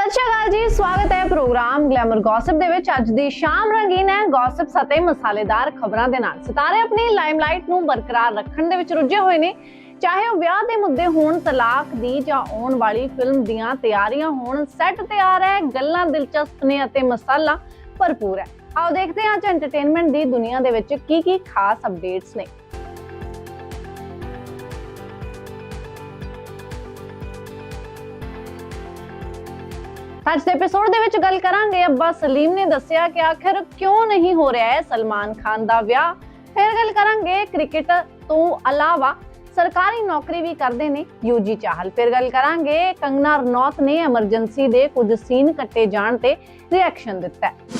ਸਤਿ ਸ਼੍ਰੀ ਅਕਾਲ ਜੀ, ਸਵਾਗਤ ਹੈ ਪ੍ਰੋਗਰਾਮ ਗਲੈਮਰ ਗੌਸਿਪ ਦੇ ਵਿੱਚ। ਅੱਜ ਦੀ ਸ਼ਾਮ ਰੰਗੀਨ ਹੈ ਗੌਸਿਪ ਅਤੇ ਮਸਾਲੇਦਾਰ ਖਬਰਾਂ ਦੇ ਨਾਲ। ਸਿਤਾਰੇ ਆਪਣੀ ਲਾਈਮਲਾਈਟ ਨੂੰ ਬਰਕਰਾਰ ਰੱਖਣ ਦੇ ਵਿੱਚ ਰੁੱਝੇ ਹੋਏ ਨੇ। ਚਾਹੇ ਉਹ ਵਿਆਹ ਦੇ ਮੁੱਦੇ ਹੋਣ, ਤਲਾਕ ਦੀ ਜਾਂ ਆਉਣ ਵਾਲੀ ਫਿਲਮ ਦੀਆਂ ਤਿਆਰੀਆਂ ਹੋਣ ਸੈੱਟ ਤਿਆਰ ਹੈ, ਗੱਲਾਂ ਦਿਲਚਸਪ ਨੇ ਅਤੇ ਮਸਾਲਾ ਭਰਪੂਰ ਹੈ। ਆਓ ਦੇਖਦੇ ਹਾਂ ਅੱਜ ਐਂਟਰਟੇਨਮੈਂਟ ਦੀ ਦੁਨੀਆ ਦੇ ਵਿੱਚ ਕੀ ਕੀ ਖਾਸ ਅਪਡੇਟਸ ਨੇ। ਅੱਜ ਦੇ ਐਪੀਸੋਡ ਦੇ ਵਿੱਚ ਗੱਲ ਕਰਾਂਗੇ, ਅੱਬਾ ਸਲੀਮ ਨੇ ਦੱਸਿਆ ਕਿ ਆਖਿਰ ਕਿਉਂ ਨਹੀਂ ਹੋ ਰਿਹਾ ਹੈ ਸਲਮਾਨ ਖਾਨ ਦਾ ਵਿਆਹ? ਫਿਰ ਗੱਲ ਕਰਾਂਗੇ ਕ੍ਰਿਕਟ ਤੋਂ ਇਲਾਵਾ ਸਰਕਾਰੀ ਨੌਕਰੀ ਵੀ ਕਰਦੇ ਨੇ ਯੂਜੀ ਚਾਹਲ। ਫਿਰ ਗੱਲ ਕਰਾਂਗੇ ਕੰਗਨਾ ਰਣੌਤ ਨੇ ਐਮਰਜੈਂਸੀ ਦੇ ਕੁਝ ਸੀਨ ਕੱਟੇ ਜਾਣ ਤੇ ਰਿਐਕਸ਼ਨ ਦਿੱਤਾ ਹੈ।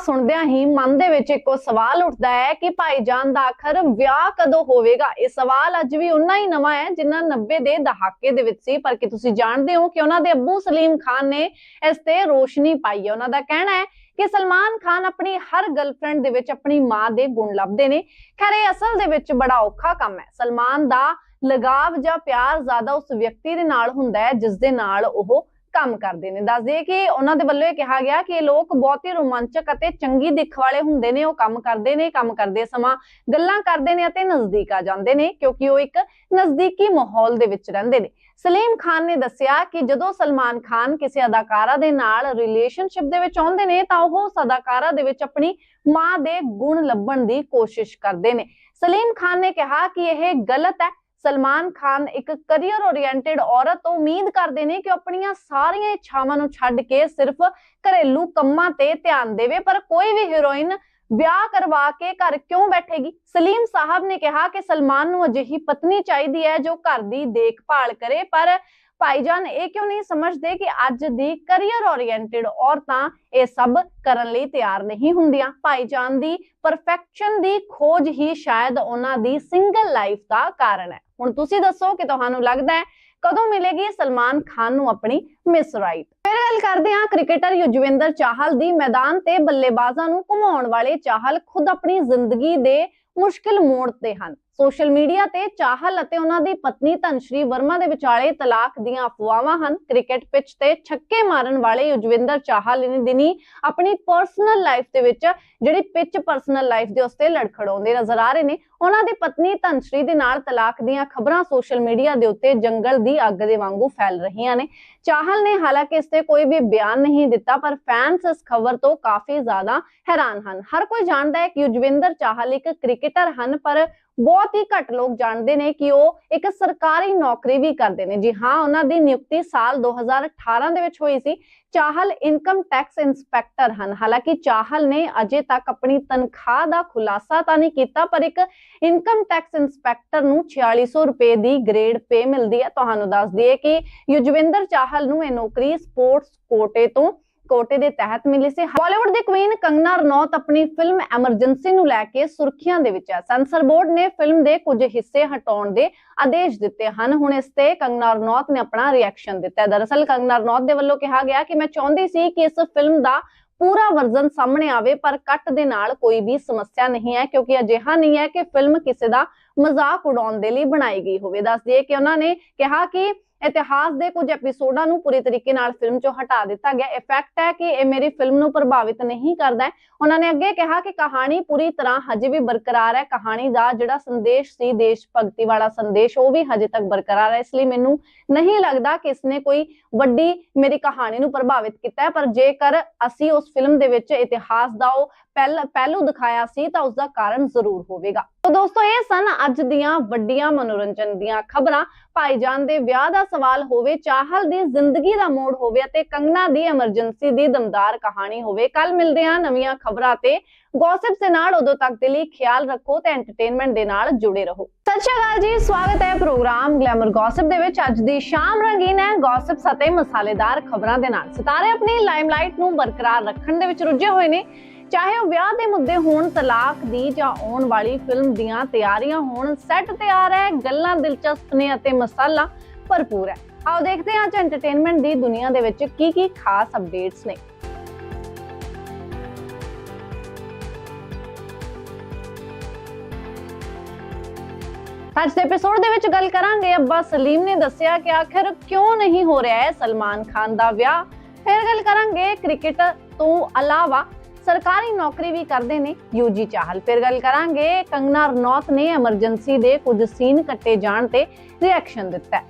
ਸੁਣਦਿਆਂ ਹੀ ਮਨ ਦੇ ਵਿੱਚ ਇੱਕੋ ਸਵਾਲ ਉੱਠਦਾ ਹੈ ਕਿ ਭਾਈਜਾਨ ਦਾ ਆਖਰ ਵਿਆਹ ਕਦੋਂ ਹੋਵੇਗਾ? ਇਹ ਸਵਾਲ ਅੱਜ ਵੀ ਉਨਾ ਹੀ ਨਵਾਂ ਹੈ ਜਿੰਨਾ 90 ਦੇ ਦਹਾਕੇ ਦੇ ਵਿੱਚ ਸੀ, ਪਰ ਕਿ ਤੁਸੀਂ ਜਾਣਦੇ ਹੋ ਕਿ ਉਹਨਾਂ ਦੇ ਅੱਬੂ ਸਲੀਮ ਖਾਨ ਨੇ ਇਸ ਤੇ ਰੋਸ਼ਨੀ ਪਾਈ ਹੈ? ਉਹਨਾਂ ਦਾ ਕਹਿਣਾ ਹੈ ਕਿ ਸਲਮਾਨ ਖਾਨ ਆਪਣੀ ਹਰ ਗਰਲਫ੍ਰੈਂਡ ਦੇ ਵਿੱਚ ਆਪਣੀ ਮਾਂ ਦੇ ਗੁਣ ਲੱਭਦੇ ਨੇ। ਖੈਰ, ਇਹ ਅਸਲ ਦੇ ਵਿੱਚ ਬੜਾ ਔਖਾ ਕੰਮ ਹੈ। ਸਲਮਾਨ ਦਾ ਲਗਾਵ ਜਾਂ ਪਿਆਰ ਜ਼ਿਆਦਾ ਉਸ ਵਿਅਕਤੀ ਦੇ ਨਾਲ ਹੁੰਦਾ ਹੈ ਜਿਸ ਦੇ ਨਾਲ ਉਹ ਕੰਮ ਕਰਦੇ ਨੇ। ਦੱਸ ਦਈਏ ਕਿ ਉਹਨਾਂ ਦੇ ਵੱਲੋਂ ਇਹ ਕਿਹਾ ਗਿਆ ਕਿ ਇਹ ਲੋਕ ਬਹੁਤ ਹੀ ਰੋਮਾਂਚਕ ਅਤੇ ਚੰਗੀ ਦਿੱਖ ਵਾਲੇ ਹੁੰਦੇ ਨੇ। ਉਹ ਕੰਮ ਕਰਦੇ ਨੇ, ਕੰਮ ਕਰਦੇ ਸਮਾਂ, ਗੱਲਾਂ ਕਰਦੇ ਨੇ ਅਤੇ ਨਜ਼ਦੀਕ ਆ ਜਾਂਦੇ ਨੇ, ਕਿਉਂਕਿ ਉਹ ਇੱਕ ਨਜ਼ਦੀਕੀ ਮਾਹੌਲ ਦੇ ਵਿੱਚ ਰਹਿੰਦੇ ਨੇ। ਸਲੀਮ ਖਾਨ ਨੇ ਦੱਸਿਆ ਕਿ ਜਦੋਂ ਸਲਮਾਨ ਖਾਨ ਕਿਸੇ ਅਦਾਕਾਰਾ ਦੇ ਨਾਲ ਰਿਲੇਸ਼ਨਸ਼ਿਪ ਦੇ ਵਿੱਚ ਆਉਂਦੇ ਨੇ, ਤਾਂ ਉਹ ਉਸ ਅਦਾਕਾਰਾ ਦੇ ਵਿੱਚ ਆਪਣੀ ਮਾਂ ਦੇ ਗੁਣ ਲੱਭਣ ਦੀ ਕੋਸ਼ਿਸ਼ ਕਰਦੇ ਨੇ। ਸਲੀਮ ਖਾਨ ਨੇ ਕਿਹਾ ਕਿ ਇਹ ਗਲਤ ਹੈ ਸਲਮਾਨ ਖਾਨ ਇੱਕ ਕੈਰੀਅਰ ਓਰੀਐਂਟਡ ਔਰਤ ਤੋਂ ਉਮੀਦ ਕਰਦੇ ਨੇ ਕਿ ਆਪਣੀਆਂ ਸਾਰੀਆਂ ਇੱਛਾਵਾਂ ਨੂੰ ਛੱਡ ਕੇ ਸਿਰਫ ਘਰੇਲੂ ਕੰਮਾਂ ਤੇ ਧਿਆਨ ਦੇਵੇ, ਪਰ ਕੋਈ ਵੀ ਹੀਰੋਇਨ ਵਿਆਹ ਕਰਵਾ ਕੇ ਘਰ ਕਿਉਂ ਬੈਠੇਗੀ? ਸਲੀਮ ਸਾਹਿਬ ਨੇ ਕਿਹਾ ਕਿ ਸਲਮਾਨ ਨੂੰ ਅਜਿਹੀ ਪਤਨੀ ਚਾਹੀਦੀ ਹੈ ਜੋ ਘਰ ਦੀ ਦੇਖਭਾਲ ਕਰੇ, ਪਰ ਭਾਈਜਾਨ, ਇਹ ਕਿਉਂ ਨਹੀਂ ਸਮਝਦੇ ਕਿ ਅੱਜ ਦੀ ਕੈਰੀਅਰ ਓਰੀਐਂਟਡ ਔਰਤਾਂ ਇਹ ਸਭ ਕਰਨ ਲਈ ਤਿਆਰ ਨਹੀਂ ਹੁੰਦੀਆਂ? ਭਾਈਜਾਨ ਦੀ ਪਰਫੈਕਸ਼ਨ ਦੀ ਖੋਜ ਹੀ ਸ਼ਾਇਦ ਉਹਨਾਂ ਦੀ ਸਿੰਗਲ ਲਾਈਫ ਦਾ ਕਾਰਨ ਹੈ। ਹੁਣ ਤੁਸੀਂ ਦੱਸੋ ਕਿ ਤੁਹਾਨੂੰ ਲੱਗਦਾ ਹੈ ਕਦੋਂ ਮਿਲੇਗੀ ਸਲਮਾਨ ਖਾਨ ਨੂੰ ਆਪਣੀ ਮਿਸ ਰਾਈਟ ਫਿਰ ਗੱਲ ਕਰਦੇ ਹਾਂ ਕ੍ਰਿਕਟਰ ਯੁਜਵਿੰਦਰ ਚਾਹਲ ਦੀ ਮੈਦਾਨ ਤੇ ਬੱਲੇਬਾਜ਼ਾਂ ਨੂੰ ਘੁਮਾਉਣ ਵਾਲੇ ਚਾਹਲ ਖੁਦ ਆਪਣੀ ਜ਼ਿੰਦਗੀ ਦੇ ਮੁਸ਼ਕਿਲ ਮੋੜ ਤੇ ਹਨ। ਸੋਸ਼ਲ ਮੀਡੀਆ ਤੇ ਚਾਹਲ ਅਤੇ ਉਹਨਾਂ ਦੀ ਪਤਨੀ ਧਨਸ਼੍ਰੀ ਵਰਮਾ ਦੇ ਵਿਚਾਲੇ ਤਲਾਕ ਦੀਆਂ ਅਫਵਾਹਾਂ ਹਨ। ਕ੍ਰਿਕਟ ਪਿੱਚ ਤੇ ਛੱਕੇ ਮਾਰਨ ਵਾਲੇ ਯੁਜਵੇਂਦਰ ਚਾਹਲ ਇਨ ਦਿਨੀ ਆਪਣੀ ਪਰਸਨਲ ਲਾਈਫ ਦੇ ਵਿੱਚ ਜਿਹੜੀ ਪਿੱਚ ਪਰਸਨਲ ਲਾਈਫ ਦੇ ਉਸਤੇ ਲੜਖੜਾਉਂਦੇ ਨਜ਼ਰ ਆ ਰਹੇ ਨੇ। ਉਹਨਾਂ ਦੀ ਪਤਨੀ ਧਨਸ਼੍ਰੀ ਦੇ ਨਾਲ ਤਲਾਕ ਦੀਆਂ ਖਬਰਾਂ ਸੋਸ਼ਲ ਮੀਡੀਆ ਦੇ ਉੱਤੇ ਜੰਗਲ ਦੀ ਅੱਗ ਦੇ ਵਾਂਗੂ ਫੈਲ ਰਹੀਆਂ ਨੇ। ਚਾਹਲ ਨੇ ਹਾਲਾਂਕਿ ਇਸ ਤੇ ਕੋਈ ਵੀ ਬਿਆਨ ਨਹੀਂ ਦਿੱਤਾ, ਪਰ ਫੈਨਸ ਇਸ ਖਬਰ ਤੋਂ ਕਾਫੀ ਜ਼ਿਆਦਾ ਹੈਰਾਨ ਹਨ। ਹਰ ਕੋਈ ਜਾਣਦਾ ਹੈ ਕਿ ਯੁਜਵਿੰਦਰ ਚਾਹਲ ਇੱਕ ਕ੍ਰਿਕਟਰ ਹਨ, ਪਰ ਬਹੁਤ ਹੀ ਘੱਟ ਲੋਕ ਜਾਣਦੇ ਨੇ ਕਿ ਉਹ ਇੱਕ ਸਰਕਾਰੀ ਨੌਕਰੀ ਵੀ ਕਰਦੇ ਨੇ। ਜੀ ਹਾਂ, ਉਹਨਾਂ ਦੀ ਨਿਯੁਕਤੀ ਸਾਲ 2018 ਦੇ ਵਿੱਚ ਹੋਈ ਸੀ। ਚਾਹਲ ਇਨਕਮ ਟੈਕਸ ਇੰਸਪੈਕਟਰ ਹਨ। ਹਾਲਾਂਕਿ ਚਾਹਲ ਨੇ ਅਜੇ ਤੱਕ ਆਪਣੀ ਤਨਖਾਹ ਦਾ ਖੁਲਾਸਾ ਤਾਂ ਨਹੀਂ ਕੀਤਾ, ਪਰ ਇੱਕ ਇਨਕਮ ਟੈਕਸ ਇੰਸਪੈਕਟਰ ਨੂੰ 4600 ਰੁਪਏ ਦੀ ਗ੍ਰੇਡ ਪੇ ਮਿਲਦੀ ਹੈ। ਤੁਹਾਨੂੰ ਦੱਸ ਦਈਏ ਕਿ ਯੁਜਵਿੰਦਰ ਚਾਹਲ ਨੂੰ ਇਹ ਨੌਕਰੀ ਸਪੋਰਟਸ ਕੋਟੇ ਤੋਂ ਕੋਟੇ ਦੇ ਤਹਿਤ ਮਿਲੀ ਸੀ। ਬਾਲੀਵੁੱਡ ਦੀ ਕੁਈਨ ਕੰਗਨਾ ਰਣੌਤ ਆਪਣੀ ਫਿਲਮ ਐਮਰਜੈਂਸੀ ਨੂੰ ਲੈ ਕੇ ਸੁਰਖੀਆਂ ਦੇ ਵਿੱਚ ਹੈ ਸੈਂਸਰ ਬੋਰਡ ਨੇ ਫਿਲਮ ਦੇ ਕੁਝ ਹਿੱਸੇ ਹਟਾਉਣ ਦੇ ਆਦੇਸ਼ ਦਿੱਤੇ ਹਨ। ਹੁਣ ਇਸ ਤੇ ਕੰਗਨਾ ਰਣੌਤ ਨੇ ਆਪਣਾ ਰਿਐਕਸ਼ਨ ਦਿੱਤਾ ਹੈ। ਦਰਅਸਲ ਕੰਗਨਾ ਰਣੌਤ ਦੇ ਵੱਲੋਂ ਕਿਹਾ ਗਿਆ ਕਿ ਮੈਂ ਚਾਹੁੰਦੀ ਸੀ ਕਿ ਇਸ ਫਿਲਮ ਦਾ ਪੂਰਾ ਵਰਜ਼ਨ ਸਾਹਮਣੇ ਆਵੇ, ਪਰ ਕੱਟ ਦੇ ਨਾਲ ਕੋਈ ਵੀ ਸਮੱਸਿਆ ਨਹੀਂ ਹੈ, ਕਿਉਂਕਿ ਅਜਿਹਾ ਨਹੀਂ ਹੈ ਕਿ ਫਿਲਮ ਕਿਸੇ ਦਾ ਮਜ਼ਾਕ ਉਡਾਉਣ ਦੇ ਲਈ ਬਣਾਈ ਗਈ ਹੋਵੇ। ਦੱਸ ਦਈਏ ਕਿ ਉਹਨਾਂ ਨੇ ਕਿਹਾ ਕਿ ਇਤਿਹਾਸ ਦੇ ਕੁਝ ਐਪੀਸੋਡਾਂ ਨੂੰ ਪੂਰੀ ਤਰੀਕੇ ਨਾਲ ਫਿਲਮ ਚੋਂ ਹਟਾ ਦਿੱਤਾ ਗਿਆ। ਇਫੈਕਟ ਹੈ ਕਿ ਇਹ ਮੇਰੀ ਫਿਲਮ ਨੂੰ ਪ੍ਰਭਾਵਿਤ ਨਹੀਂ ਕਰਦਾ ਹੈ। ਉਹਨਾਂ ਨੇ ਅੱਗੇ ਕਿਹਾ ਕਿ ਕਹਾਣੀ ਪੂਰੀ ਤਰ੍ਹਾਂ ਹਜੇ ਵੀ ਬਰਕਰਾਰ ਹੈ। ਕਹਾਣੀ ਦਾ ਜਿਹੜਾ ਸੰਦੇਸ਼ ਸੀ, ਦੇਸ਼ ਭਗਤੀ ਵਾਲਾ ਸੰਦੇਸ਼, ਉਹ ਵੀ ਹਜੇ ਤੱਕ ਬਰਕਰਾਰ ਹੈ। ਇਸ ਲਈ ਮੈਨੂੰ ਨਹੀਂ ਲੱਗਦਾ ਕਿ ਇਸਨੇ ਕੋਈ ਵੱਡੀ ਮੇਰੀ ਕਹਾਣੀ ਨੂੰ ਪ੍ਰਭਾਵਿਤ ਕੀਤਾ ਹੈ। ਪਰ ਜੇਕਰ ਅਸੀਂ ਉਸ ਫਿਲਮ ਦੇ ਵਿੱਚ ਇਤਿਹਾਸ ਦਾ ਉਹ ਪਹਿਲ ਪਹਿਲੂ ਦਿਖਾਇਆ ਸੀ ਤਾਂ ਉਸ ਦਾ ਕਾਰਨ ਜ਼ਰੂਰ ਹੋਵੇਗਾ। ਤਾਂ ਦੋਸਤੋ, ਇਹ ਸਨ ਅੱਜ ਦੀਆਂ ਵੱਡੀਆਂ ਮਨੋਰੰਜਨ ਦੀਆਂ ਖਬਰਾਂ। ਭਾਈਜਾਨ ਦੇ ਵਿਆਹ ਦਾ ਸਵਾਲ ਹੋਵੇ, ਚਾਹਲ ਦੀ ਜ਼ਿੰਦਗੀ ਦਾ ਮੋੜ ਹੋਵੇ ਅਤੇ ਕੰਗਨਾ ਦੀ ਐਮਰਜੈਂਸੀ ਦੀ ਦਮਦਾਰ ਕਹਾਣੀ ਹੋਵੇ। ਕੱਲ ਮਿਲਦੇ ਹਾਂ ਨਵੀਆਂ ਖਬਰਾਂ ਤੇ। ਗੌਸਿਪ ਦੇ ਨਾਲ ਉਦੋਂ ਤੱਕ ਦੇ ਲਈ ਖਿਆਲ ਰੱਖੋ ਤੇ ਐਂਟਰਟੇਨਮੈਂਟ ਦੇ ਨਾਲ ਜੁੜੇ ਰਹੋ। ਸਤਿ ਸ਼੍ਰੀ ਅਕਾਲ ਜੀ, ਸਵਾਗਤ ਹੈ ਪ੍ਰੋਗਰਾਮ ਗਲੈਮਰ ਗੌਸਿਪ ਦੇ ਵਿੱਚ। ਅੱਜ ਦੀ ਸ਼ਾਮ ਰੰਗੀਨ ਹੈ ਗੌਸਿਪ ਅਤੇ ਮਸਾਲੇਦਾਰ ਖਬਰਾਂ ਦੇ ਨਾਲ। ਸਿਤਾਰੇ ਆਪਣੀ ਲਾਈਮਲਾਈਟ ਨੂੰ ਬਰਕਰਾਰ ਰੱਖਣ ਦੇ ਵਿੱਚ ਰੁੱਝੇ ਹੋਏ ਨੇ। ਚਾਹੇ ਉਹ ਵਿਆਹ ਦੇ ਮੁੱਦੇ ਹੋਣ, ਤਲਾਕ ਦੀ ਜਾਂ ਆਉਣ ਵਾਲੀ ਫਿਲਮ ਦੀਆਂ ਤਿਆਰੀਆਂ ਹੋਣ ਸੈੱਟ ਤਿਆਰ ਹੈ ਗੱਲਾਂ ਦਿਲਚਸਪ ਨੇ ਅਤੇ ਮਸਾਲਾ ਭਰਪੂਰ ਹੈ। ਆਓ ਦੇਖਦੇ ਹਾਂ ਅੱਜ ਐਂਟਰਟੇਨਮੈਂਟ ਦੀ ਦੁਨੀਆ ਦੇ ਵਿੱਚ ਕੀ ਕੀ ਖਾਸ ਅਪਡੇਟਸ ਨੇ। ਅੱਜ ਦੇ ਐਪੀਸੋਡ ਦੇ ਵਿੱਚ ਗੱਲ ਕਰਾਂਗੇ। ਅੱਬਾ ਸਲੀਮ ਨੇ ਦੱਸਿਆ ਕਿ ਆਖਿਰ ਕਿਉਂ ਨਹੀਂ ਹੋ ਰਿਹਾ ਹੈ ਸਲਮਾਨ ਖਾਨ ਦਾ ਵਿਆਹ? ਫਿਰ ਗੱਲ ਕਰਾਂਗੇ ਕ੍ਰਿਕਟ ਤੋਂ ਇਲਾਵਾ ਸਰਕਾਰੀ ਨੌਕਰੀ ਵੀ ਕਰਦੇ ਨੇ ਯੂਜੀ ਚਾਹਲ। ਫਿਰ ਗੱਲ ਕਰਾਂਗੇ ਕੰਗਨਾ ਰਣੌਤ ਨੇ ਐਮਰਜੈਂਸੀ ਦੇ ਕੁਝ ਸੀਨ ਕੱਟੇ ਜਾਣ ਤੇ ਰਿਐਕਸ਼ਨ ਦਿੱਤਾ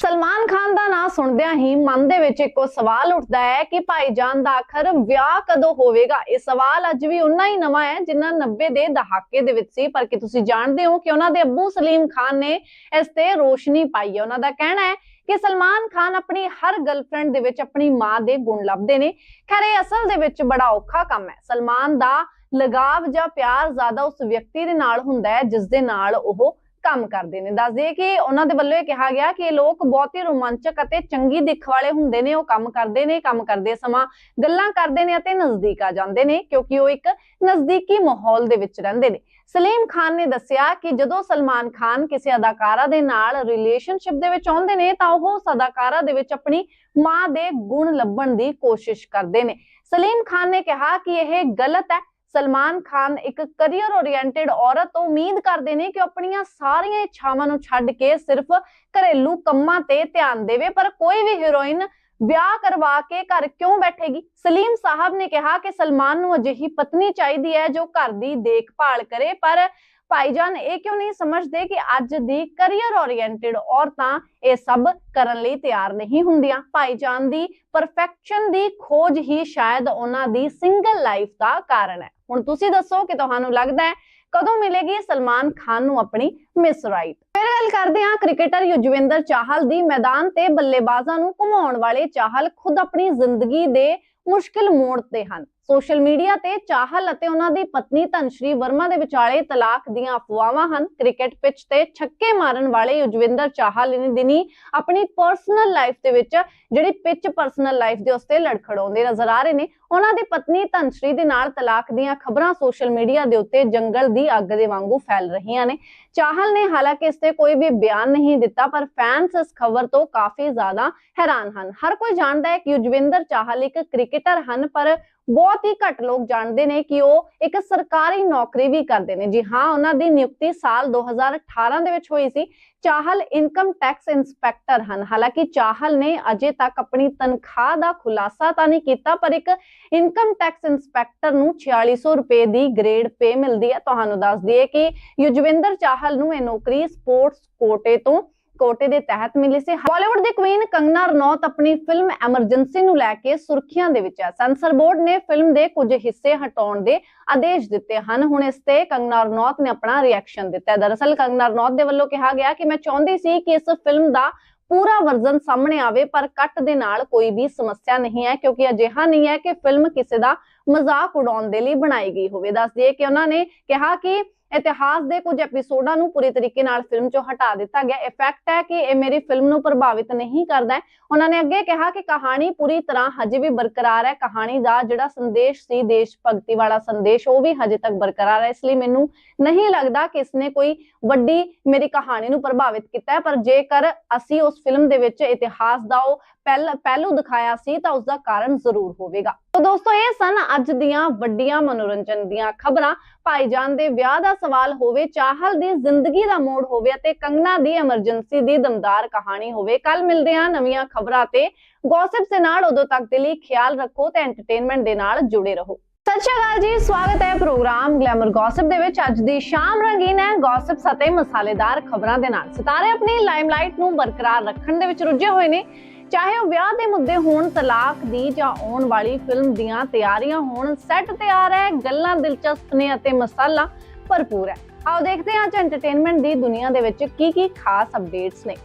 ਸਲਮਾਨ ਖਾਨ ਦਾ ਨਾਂ ਸੁਣਦਿਆਂ ਹੀ ਮਨ ਦੇ ਵਿੱਚ ਇੱਕੋ ਸਵਾਲ ਉੱਠਦਾ ਹੈ ਕਿ ਭਾਈਜਾਨ ਦਾ ਆਖਰ ਵਿਆਹ ਕਦੋਂ ਹੋਵੇਗਾ? ਇਹ ਸਵਾਲ ਅੱਜ ਵੀ ਉਨਾ ਹੀ ਨਵਾਂ ਹੈ ਜਿੰਨਾ 90 ਦੇ ਦਹਾਕੇ ਦੇ ਵਿੱਚ ਸੀ, ਪਰ ਕਿ ਤੁਸੀਂ ਜਾਣਦੇ ਹੋ ਕਿ ਉਹਨਾਂ ਦੇ ਅੱਬੂ ਸਲੀਮ ਖਾਨ ਨੇ ਇਸ ਤੇ ਰੋਸ਼ਨੀ ਪਾਈ ਹੈ। ਉਹਨਾਂ ਦਾ ਕਹਿਣਾ ਹੈ ਕਿ ਸਲਮਾਨ ਖਾਨ ਆਪਣੀ ਹਰ ਗਰਲਫ੍ਰੈਂਡ ਦੇ ਵਿੱਚ ਆਪਣੀ ਮਾਂ ਦੇ ਗੁਣ ਲੱਭਦੇ ਨੇ। ਖੈਰ, ਇਹ ਅਸਲ ਦੇ ਵਿੱਚ ਬੜਾ ਔਖਾ ਕੰਮ ਹੈ। ਸਲਮਾਨ ਦਾ ਲਗਾਵ ਜਾਂ ਪਿਆਰ ਜ਼ਿਆਦਾ ਉਸ ਵਿਅਕਤੀ ਦੇ ਨਾਲ ਹੁੰਦਾ ਹੈ ਜਿਸ ਦੇ ਨਾਲ ਉਹ ਕੰਮ ਕਰਦੇ ਨੇ। ਦੱਸ ਦਈਏ ਕਿ ਉਹਨਾਂ ਦੇ ਵੱਲੋਂ ਇਹ ਕਿਹਾ ਗਿਆ ਕਿ ਇਹ ਲੋਕ ਬਹੁਤ ਹੀ ਰੋਮਾਂਚਕ ਅਤੇ ਚੰਗੀ ਦਿੱਖ ਵਾਲੇ ਹੁੰਦੇ ਨੇ। ਉਹ ਕੰਮ ਕਰਦੇ ਨੇ, ਕੰਮ ਕਰਦੇ ਸਮਾਂ, ਗੱਲਾਂ ਕਰਦੇ ਨੇ ਅਤੇ ਨਜ਼ਦੀਕ ਆ ਜਾਂਦੇ ਨੇ, ਕਿਉਂਕਿ ਉਹ ਇੱਕ ਨਜ਼ਦੀਕੀ ਮਾਹੌਲ ਦੇ ਵਿੱਚ ਰਹਿੰਦੇ ਨੇ। ਸਲੀਮ ਖਾਨ ਨੇ ਦੱਸਿਆ ਕਿ ਜਦੋਂ ਸਲਮਾਨ ਖਾਨ ਕਿਸੇ ਅਦਾਕਾਰਾ ਦੇ ਨਾਲ ਰਿਲੇਸ਼ਨਸ਼ਿਪ ਦੇ ਵਿੱਚ ਆਉਂਦੇ ਨੇ, ਤਾਂ ਉਹ ਉਸ ਅਦਾਕਾਰਾ ਦੇ ਵਿੱਚ ਆਪਣੀ ਮਾਂ ਦੇ ਗੁਣ ਲੱਭਣ ਦੀ ਕੋਸ਼ਿਸ਼ ਕਰਦੇ ਨੇ। ਸਲੀਮ ਖਾਨ ਨੇ ਕਿਹਾ ਕਿ ਇਹ ਗਲਤ ਹੈ ਸਲਮਾਨ ਖਾਨ ਇੱਕ ਕੈਰੀਅਰ ਓਰੀਐਂਟਡ ਔਰਤ ਤੋਂ ਉਮੀਦ ਕਰਦੇ ਨੇ ਕਿ ਆਪਣੀਆਂ ਸਾਰੀਆਂ ਇੱਛਾਵਾਂ ਨੂੰ ਛੱਡ ਕੇ ਸਿਰਫ ਘਰੇਲੂ ਕੰਮਾਂ ਤੇ ਧਿਆਨ ਦੇਵੇ, ਪਰ ਕੋਈ ਵੀ ਹੀਰੋਇਨ ਵਿਆਹ ਕਰਵਾ ਕੇ ਘਰ ਕਿਉਂ ਬੈਠੇਗੀ? ਸਲੀਮ ਸਾਹਿਬ ਨੇ ਕਿਹਾ ਕਿ ਸਲਮਾਨ ਨੂੰ ਅਜਿਹੀ ਪਤਨੀ ਚਾਹੀਦੀ ਹੈ ਜੋ ਘਰ ਦੀ ਦੇਖਭਾਲ ਕਰੇ, ਪਰ ਭਾਈਜਾਨ ਇਹ ਕਿਉਂ ਨਹੀਂ ਸਮਝਦੇ ਕਿ ਅੱਜ ਦੀ ਕੈਰੀਅਰ ਓਰੀਐਂਟਡ ਔਰਤਾਂ ਇਹ ਸਭ ਕਰਨ ਲਈ ਤਿਆਰ ਨਹੀਂ ਹੁੰਦੀਆਂ? ਭਾਈਜਾਨ ਦੀ ਪਰਫੈਕਸ਼ਨ ਦੀ ਖੋਜ ਹੀ ਸ਼ਾਇਦ ਉਹਨਾਂ ਦੀ ਸਿੰਗਲ ਲਾਈਫ ਦਾ ਕਾਰਨ ਹੈ। ਹੁਣ ਤੁਸੀਂ ਦੱਸੋ ਕਿ ਤੁਹਾਨੂੰ ਲੱਗਦਾ ਹੈ ਕਦੋਂ ਮਿਲੇਗੀ ਸਲਮਾਨ ਖਾਨ ਨੂੰ ਆਪਣੀ ਮਿਸ ਰਾਈਟ ਫਿਰ ਗੱਲ ਕਰਦੇ ਹਾਂ ਕ੍ਰਿਕਟਰ ਯੁਜਵਿੰਦਰ ਚਾਹਲ ਦੀ ਮੈਦਾਨ ਤੇ ਬੱਲੇਬਾਜ਼ਾਂ ਨੂੰ ਘੁਮਾਉਣ ਵਾਲੇ ਚਾਹਲ ਖੁਦ ਆਪਣੀ ਜ਼ਿੰਦਗੀ ਦੇ ਮੁਸ਼ਕਿਲ ਮੋੜ ਤੇ ਹਨ। ਸੋਸ਼ਲ ਮੀਡੀਆ ਤੇ ਚਾਹਲ ਅਤੇ ਉਹਨਾਂ ਦੀ ਪਤਨੀ ਧਨਸ਼੍ਰੀ ਵਰਮਾ ਦੇ ਵਿਚਾਲੇ ਤਲਾਕ ਦੀਆਂ ਅਫਵਾਹਾਂ ਹਨ। ਕ੍ਰਿਕਟ ਪਿੱਚ ਤੇ ਛੱਕੇ ਮਾਰਨ ਵਾਲੇ ਯੁਜਵੇਂਦਰ ਚਾਹਲ ਇਨ ਦਿਨੀ ਆਪਣੀ ਪਰਸਨਲ ਲਾਈਫ ਦੇ ਵਿੱਚ ਜਿਹੜੀ ਪਿੱਚ ਪਰਸਨਲ ਲਾਈਫ ਦੇ ਉਸਤੇ ਲੜਖੜਾਉਂਦੇ ਨਜ਼ਰ ਆ ਰਹੇ ਨੇ। ਉਹਨਾਂ ਦੀ ਪਤਨੀ ਧਨਸ਼੍ਰੀ ਦੇ ਨਾਲ ਤਲਾਕ ਦੀਆਂ ਖਬਰਾਂ ਸੋਸ਼ਲ ਮੀਡੀਆ ਦੇ ਉੱਤੇ ਜੰਗਲ ਦੀ ਅੱਗ ਦੇ ਵਾਂਗੂ ਫੈਲ ਰਹੀਆਂ ਨੇ। ਚਾਹਲ ਨੇ ਹਾਲਾਂਕਿ ਇਸ ਤੇ ਕੋਈ ਵੀ ਬਿਆਨ ਨਹੀਂ ਦਿੱਤਾ, ਪਰ ਫੈਨਸ ਇਸ ਖਬਰ ਤੋਂ ਕਾਫੀ ਜ਼ਿਆਦਾ ਹੈਰਾਨ ਹਨ। ਹਰ ਕੋਈ ਜਾਣਦਾ ਹੈ ਕਿ ਯੁਜਵਿੰਦਰ ਚਾਹਲ ਇੱਕ ਕ੍ਰਿਕਟਰ ਹਨ, ਪਰ ਬਹੁਤ ਹੀ ਘੱਟ ਲੋਕ ਜਾਣਦੇ ਨੇ ਕਿ ਉਹ ਇੱਕ ਸਰਕਾਰੀ ਨੌਕਰੀ ਵੀ ਕਰਦੇ ਨੇ। ਜੀ ਹਾਂ, ਉਹਨਾਂ ਦੀ ਨਿਯੁਕਤੀ ਸਾਲ 2018 ਦੇ ਵਿੱਚ ਹੋਈ ਸੀ। ਚਾਹਲ ਇਨਕਮ ਟੈਕਸ ਇੰਸਪੈਕਟਰ ਹਨ। ਹਾਲਾਂਕਿ ਚਾਹਲ ਨੇ ਅਜੇ ਤੱਕ ਆਪਣੀ ਤਨਖਾਹ ਦਾ ਖੁਲਾਸਾ ਤਾਂ ਨਹੀਂ ਕੀਤਾ, ਪਰ ਇੱਕ ਇਨਕਮ ਟੈਕਸ ਇੰਸਪੈਕਟਰ ਨੂੰ 4600 ਰੁਪਏ ਦੀ ਗ੍ਰੇਡ ਪੇ ਮਿਲਦੀ ਹੈ। ਤੁਹਾਨੂੰ ਦੱਸ ਦਈਏ ਕਿ ਯੁਜਵਿੰਦਰ ਚਾਹਲ ਨੂੰ ਇਹ ਨੌਕਰੀ ਸਪੋਰਟਸ ਕੋਟੇ ਤੋਂ ਕੋਟੇ ਦੇ ਤਹਿਤ ਮਿਲੀ ਸੀ। ਬਾਲੀਵੁੱਡ ਦੀ ਕੁਈਨ ਕੰਗਨਾ ਰਣੌਤ ਆਪਣੀ ਫਿਲਮ ਐਮਰਜੈਂਸੀ ਨੂੰ ਲੈ ਕੇ ਸੁਰਖੀਆਂ ਦੇ ਵਿੱਚ ਹੈ ਸੈਂਸਰ ਬੋਰਡ ਨੇ ਫਿਲਮ ਦੇ ਕੁਝ ਹਿੱਸੇ ਹਟਾਉਣ ਦੇ ਆਦੇਸ਼ ਦਿੱਤੇ ਹਨ। ਹੁਣ ਇਸ ਤੇ ਕੰਗਨਾ ਰਣੌਤ ਨੇ ਆਪਣਾ ਰਿਐਕਸ਼ਨ ਦਿੱਤਾ ਹੈ। ਦਰਅਸਲ ਕੰਗਨਾ ਰਣੌਤ ਦੇ ਵੱਲੋਂ ਕਿਹਾ ਗਿਆ ਕਿ ਮੈਂ ਚਾਹੁੰਦੀ ਸੀ ਕਿ ਇਸ ਫਿਲਮ ਦਾ ਪੂਰਾ ਵਰਜ਼ਨ ਸਾਹਮਣੇ ਆਵੇ, ਪਰ ਕੱਟ ਦੇ ਨਾਲ ਕੋਈ ਵੀ ਸਮੱਸਿਆ ਨਹੀਂ ਹੈ, ਕਿਉਂਕਿ ਅਜਿਹਾ ਨਹੀਂ ਹੈ ਕਿ ਫਿਲਮ ਕਿਸੇ ਦਾ ਮਜ਼ਾਕ ਉਡਾਉਣ ਦੇ ਲਈ ਬਣਾਈ ਗਈ ਹੋਵੇ। ਦੱਸ ਦਈਏ ਕਿ ਉਹਨਾਂ ਨੇ ਕਿਹਾ ਕਿ ਇਤਿਹਾਸ ਦੇ ਕੁਝ ਐਪੀਸੋਡਾਂ ਨੂੰ ਪੂਰੀ ਤਰੀਕੇ ਨਾਲ ਫਿਲਮ ਚੋਂ ਹਟਾ ਦਿੱਤਾ ਗਿਆ। ਇਫੈਕਟ ਹੈ ਕਿ ਇਹ ਮੇਰੀ ਫਿਲਮ ਨੂੰ ਪ੍ਰਭਾਵਿਤ ਨਹੀਂ ਕਰਦਾ ਹੈ। ਉਹਨਾਂ ਨੇ ਅੱਗੇ ਕਿਹਾ ਕਿ ਕਹਾਣੀ ਪੂਰੀ ਤਰ੍ਹਾਂ ਹਜੇ ਵੀ ਬਰਕਰਾਰ ਹੈ। ਕਹਾਣੀ ਦਾ ਜਿਹੜਾ ਸੰਦੇਸ਼ ਸੀ, ਦੇਸ਼ ਭਗਤੀ ਵਾਲਾ ਸੰਦੇਸ਼, ਉਹ ਵੀ ਹਜੇ ਤੱਕ ਬਰਕਰਾਰ ਹੈ। ਇਸ ਲਈ ਮੈਨੂੰ ਨਹੀਂ ਲੱਗਦਾ ਕਿ ਇਸਨੇ ਕੋਈ ਵੱਡੀ ਮੇਰੀ ਕਹਾਣੀ ਨੂੰ ਪ੍ਰਭਾਵਿਤ ਕੀਤਾ ਹੈ। ਪਰ ਜੇਕਰ ਅਸੀਂ ਉਸ ਫਿਲਮ ਦੇ ਵਿੱਚ ਇਤਿਹਾਸ ਦਾ ਉਹ ਪਹਿਲ ਪਹਿਲੂ ਦਿਖਾਇਆ ਸੀ ਤਾਂ ਉਸ ਦਾ ਕਾਰਨ ਜ਼ਰੂਰ ਹੋਵੇਗਾ। ਤਾਂ ਦੋਸਤੋ, ਇਹ ਸਨ ਅੱਜ ਦੀਆਂ ਵੱਡੀਆਂ ਮਨੋਰੰਜਨ ਦੀਆਂ ਖਬਰਾਂ। ਭਾਈਜਾਨ ਦੇ ਵਿਆਹ ਦਾ ਸਵਾਲ ਹੋਵੇ, ਚਾਹਲ ਦੀ ਜ਼ਿੰਦਗੀ ਦਾ ਮੋੜ ਹੋਵੇ ਅਤੇ ਕੰਗਨਾ ਦੀ ਐਮਰਜੈਂਸੀ ਦੀ ਦਮਦਾਰ ਕਹਾਣੀ ਹੋਵੇ। ਕੱਲ ਮਿਲਦੇ ਹਾਂ ਨਵੀਆਂ ਖਬਰਾਂ ਤੇ। ਗੌਸਿਪ ਦੇ ਨਾਲ ਉਦੋਂ ਤੱਕ ਦੇ ਲਈ ਖਿਆਲ ਰੱਖੋ ਤੇ ਐਂਟਰਟੇਨਮੈਂਟ ਦੇ ਨਾਲ ਜੁੜੇ ਰਹੋ। ਸਤਿ ਸ਼੍ਰੀ ਅਕਾਲ ਜੀ, ਸਵਾਗਤ ਹੈ ਪ੍ਰੋਗਰਾਮ ਗਲੈਮਰ ਗੌਸਿਪ ਦੇ ਵਿੱਚ। ਅੱਜ ਦੀ ਸ਼ਾਮ ਰੰਗੀਨ ਹੈ ਗੌਸਿਪ ਅਤੇ ਮਸਾਲੇਦਾਰ ਖਬਰਾਂ ਦੇ ਨਾਲ। ਸਿਤਾਰੇ ਆਪਣੀ ਲਾਈਮਲਾਈਟ ਨੂੰ ਬਰਕਰਾਰ ਰੱਖਣ ਦੇ ਵਿੱਚ ਰੁੱਝੇ ਹੋਏ ਨੇ। ਚਾਹੇ ਉਹ ਵਿਆਹ ਦੇ ਮੁੱਦੇ ਹੋਣ, ਤਲਾਕ ਦੀ ਜਾਂ ਆਉਣ ਵਾਲੀ ਫਿਲਮ ਦੀਆਂ ਤਿਆਰੀਆਂ ਹੋਣ ਸੈੱਟ ਤਿਆਰ ਹੈ, ਗੱਲਾਂ ਦਿਲਚਸਪ ਨੇ ਅਤੇ ਮਸਾਲਾ ਭਰਪੂਰ ਹੈ। ਆਓ ਦੇਖਦੇ ਹਾਂ ਅੱਜ ਐਂਟਰਟੇਨਮੈਂਟ ਦੀ ਦੁਨੀਆ ਦੇ ਵਿੱਚ ਕੀ ਕੀ ਖਾਸ ਅਪਡੇਟਸ ਨੇ।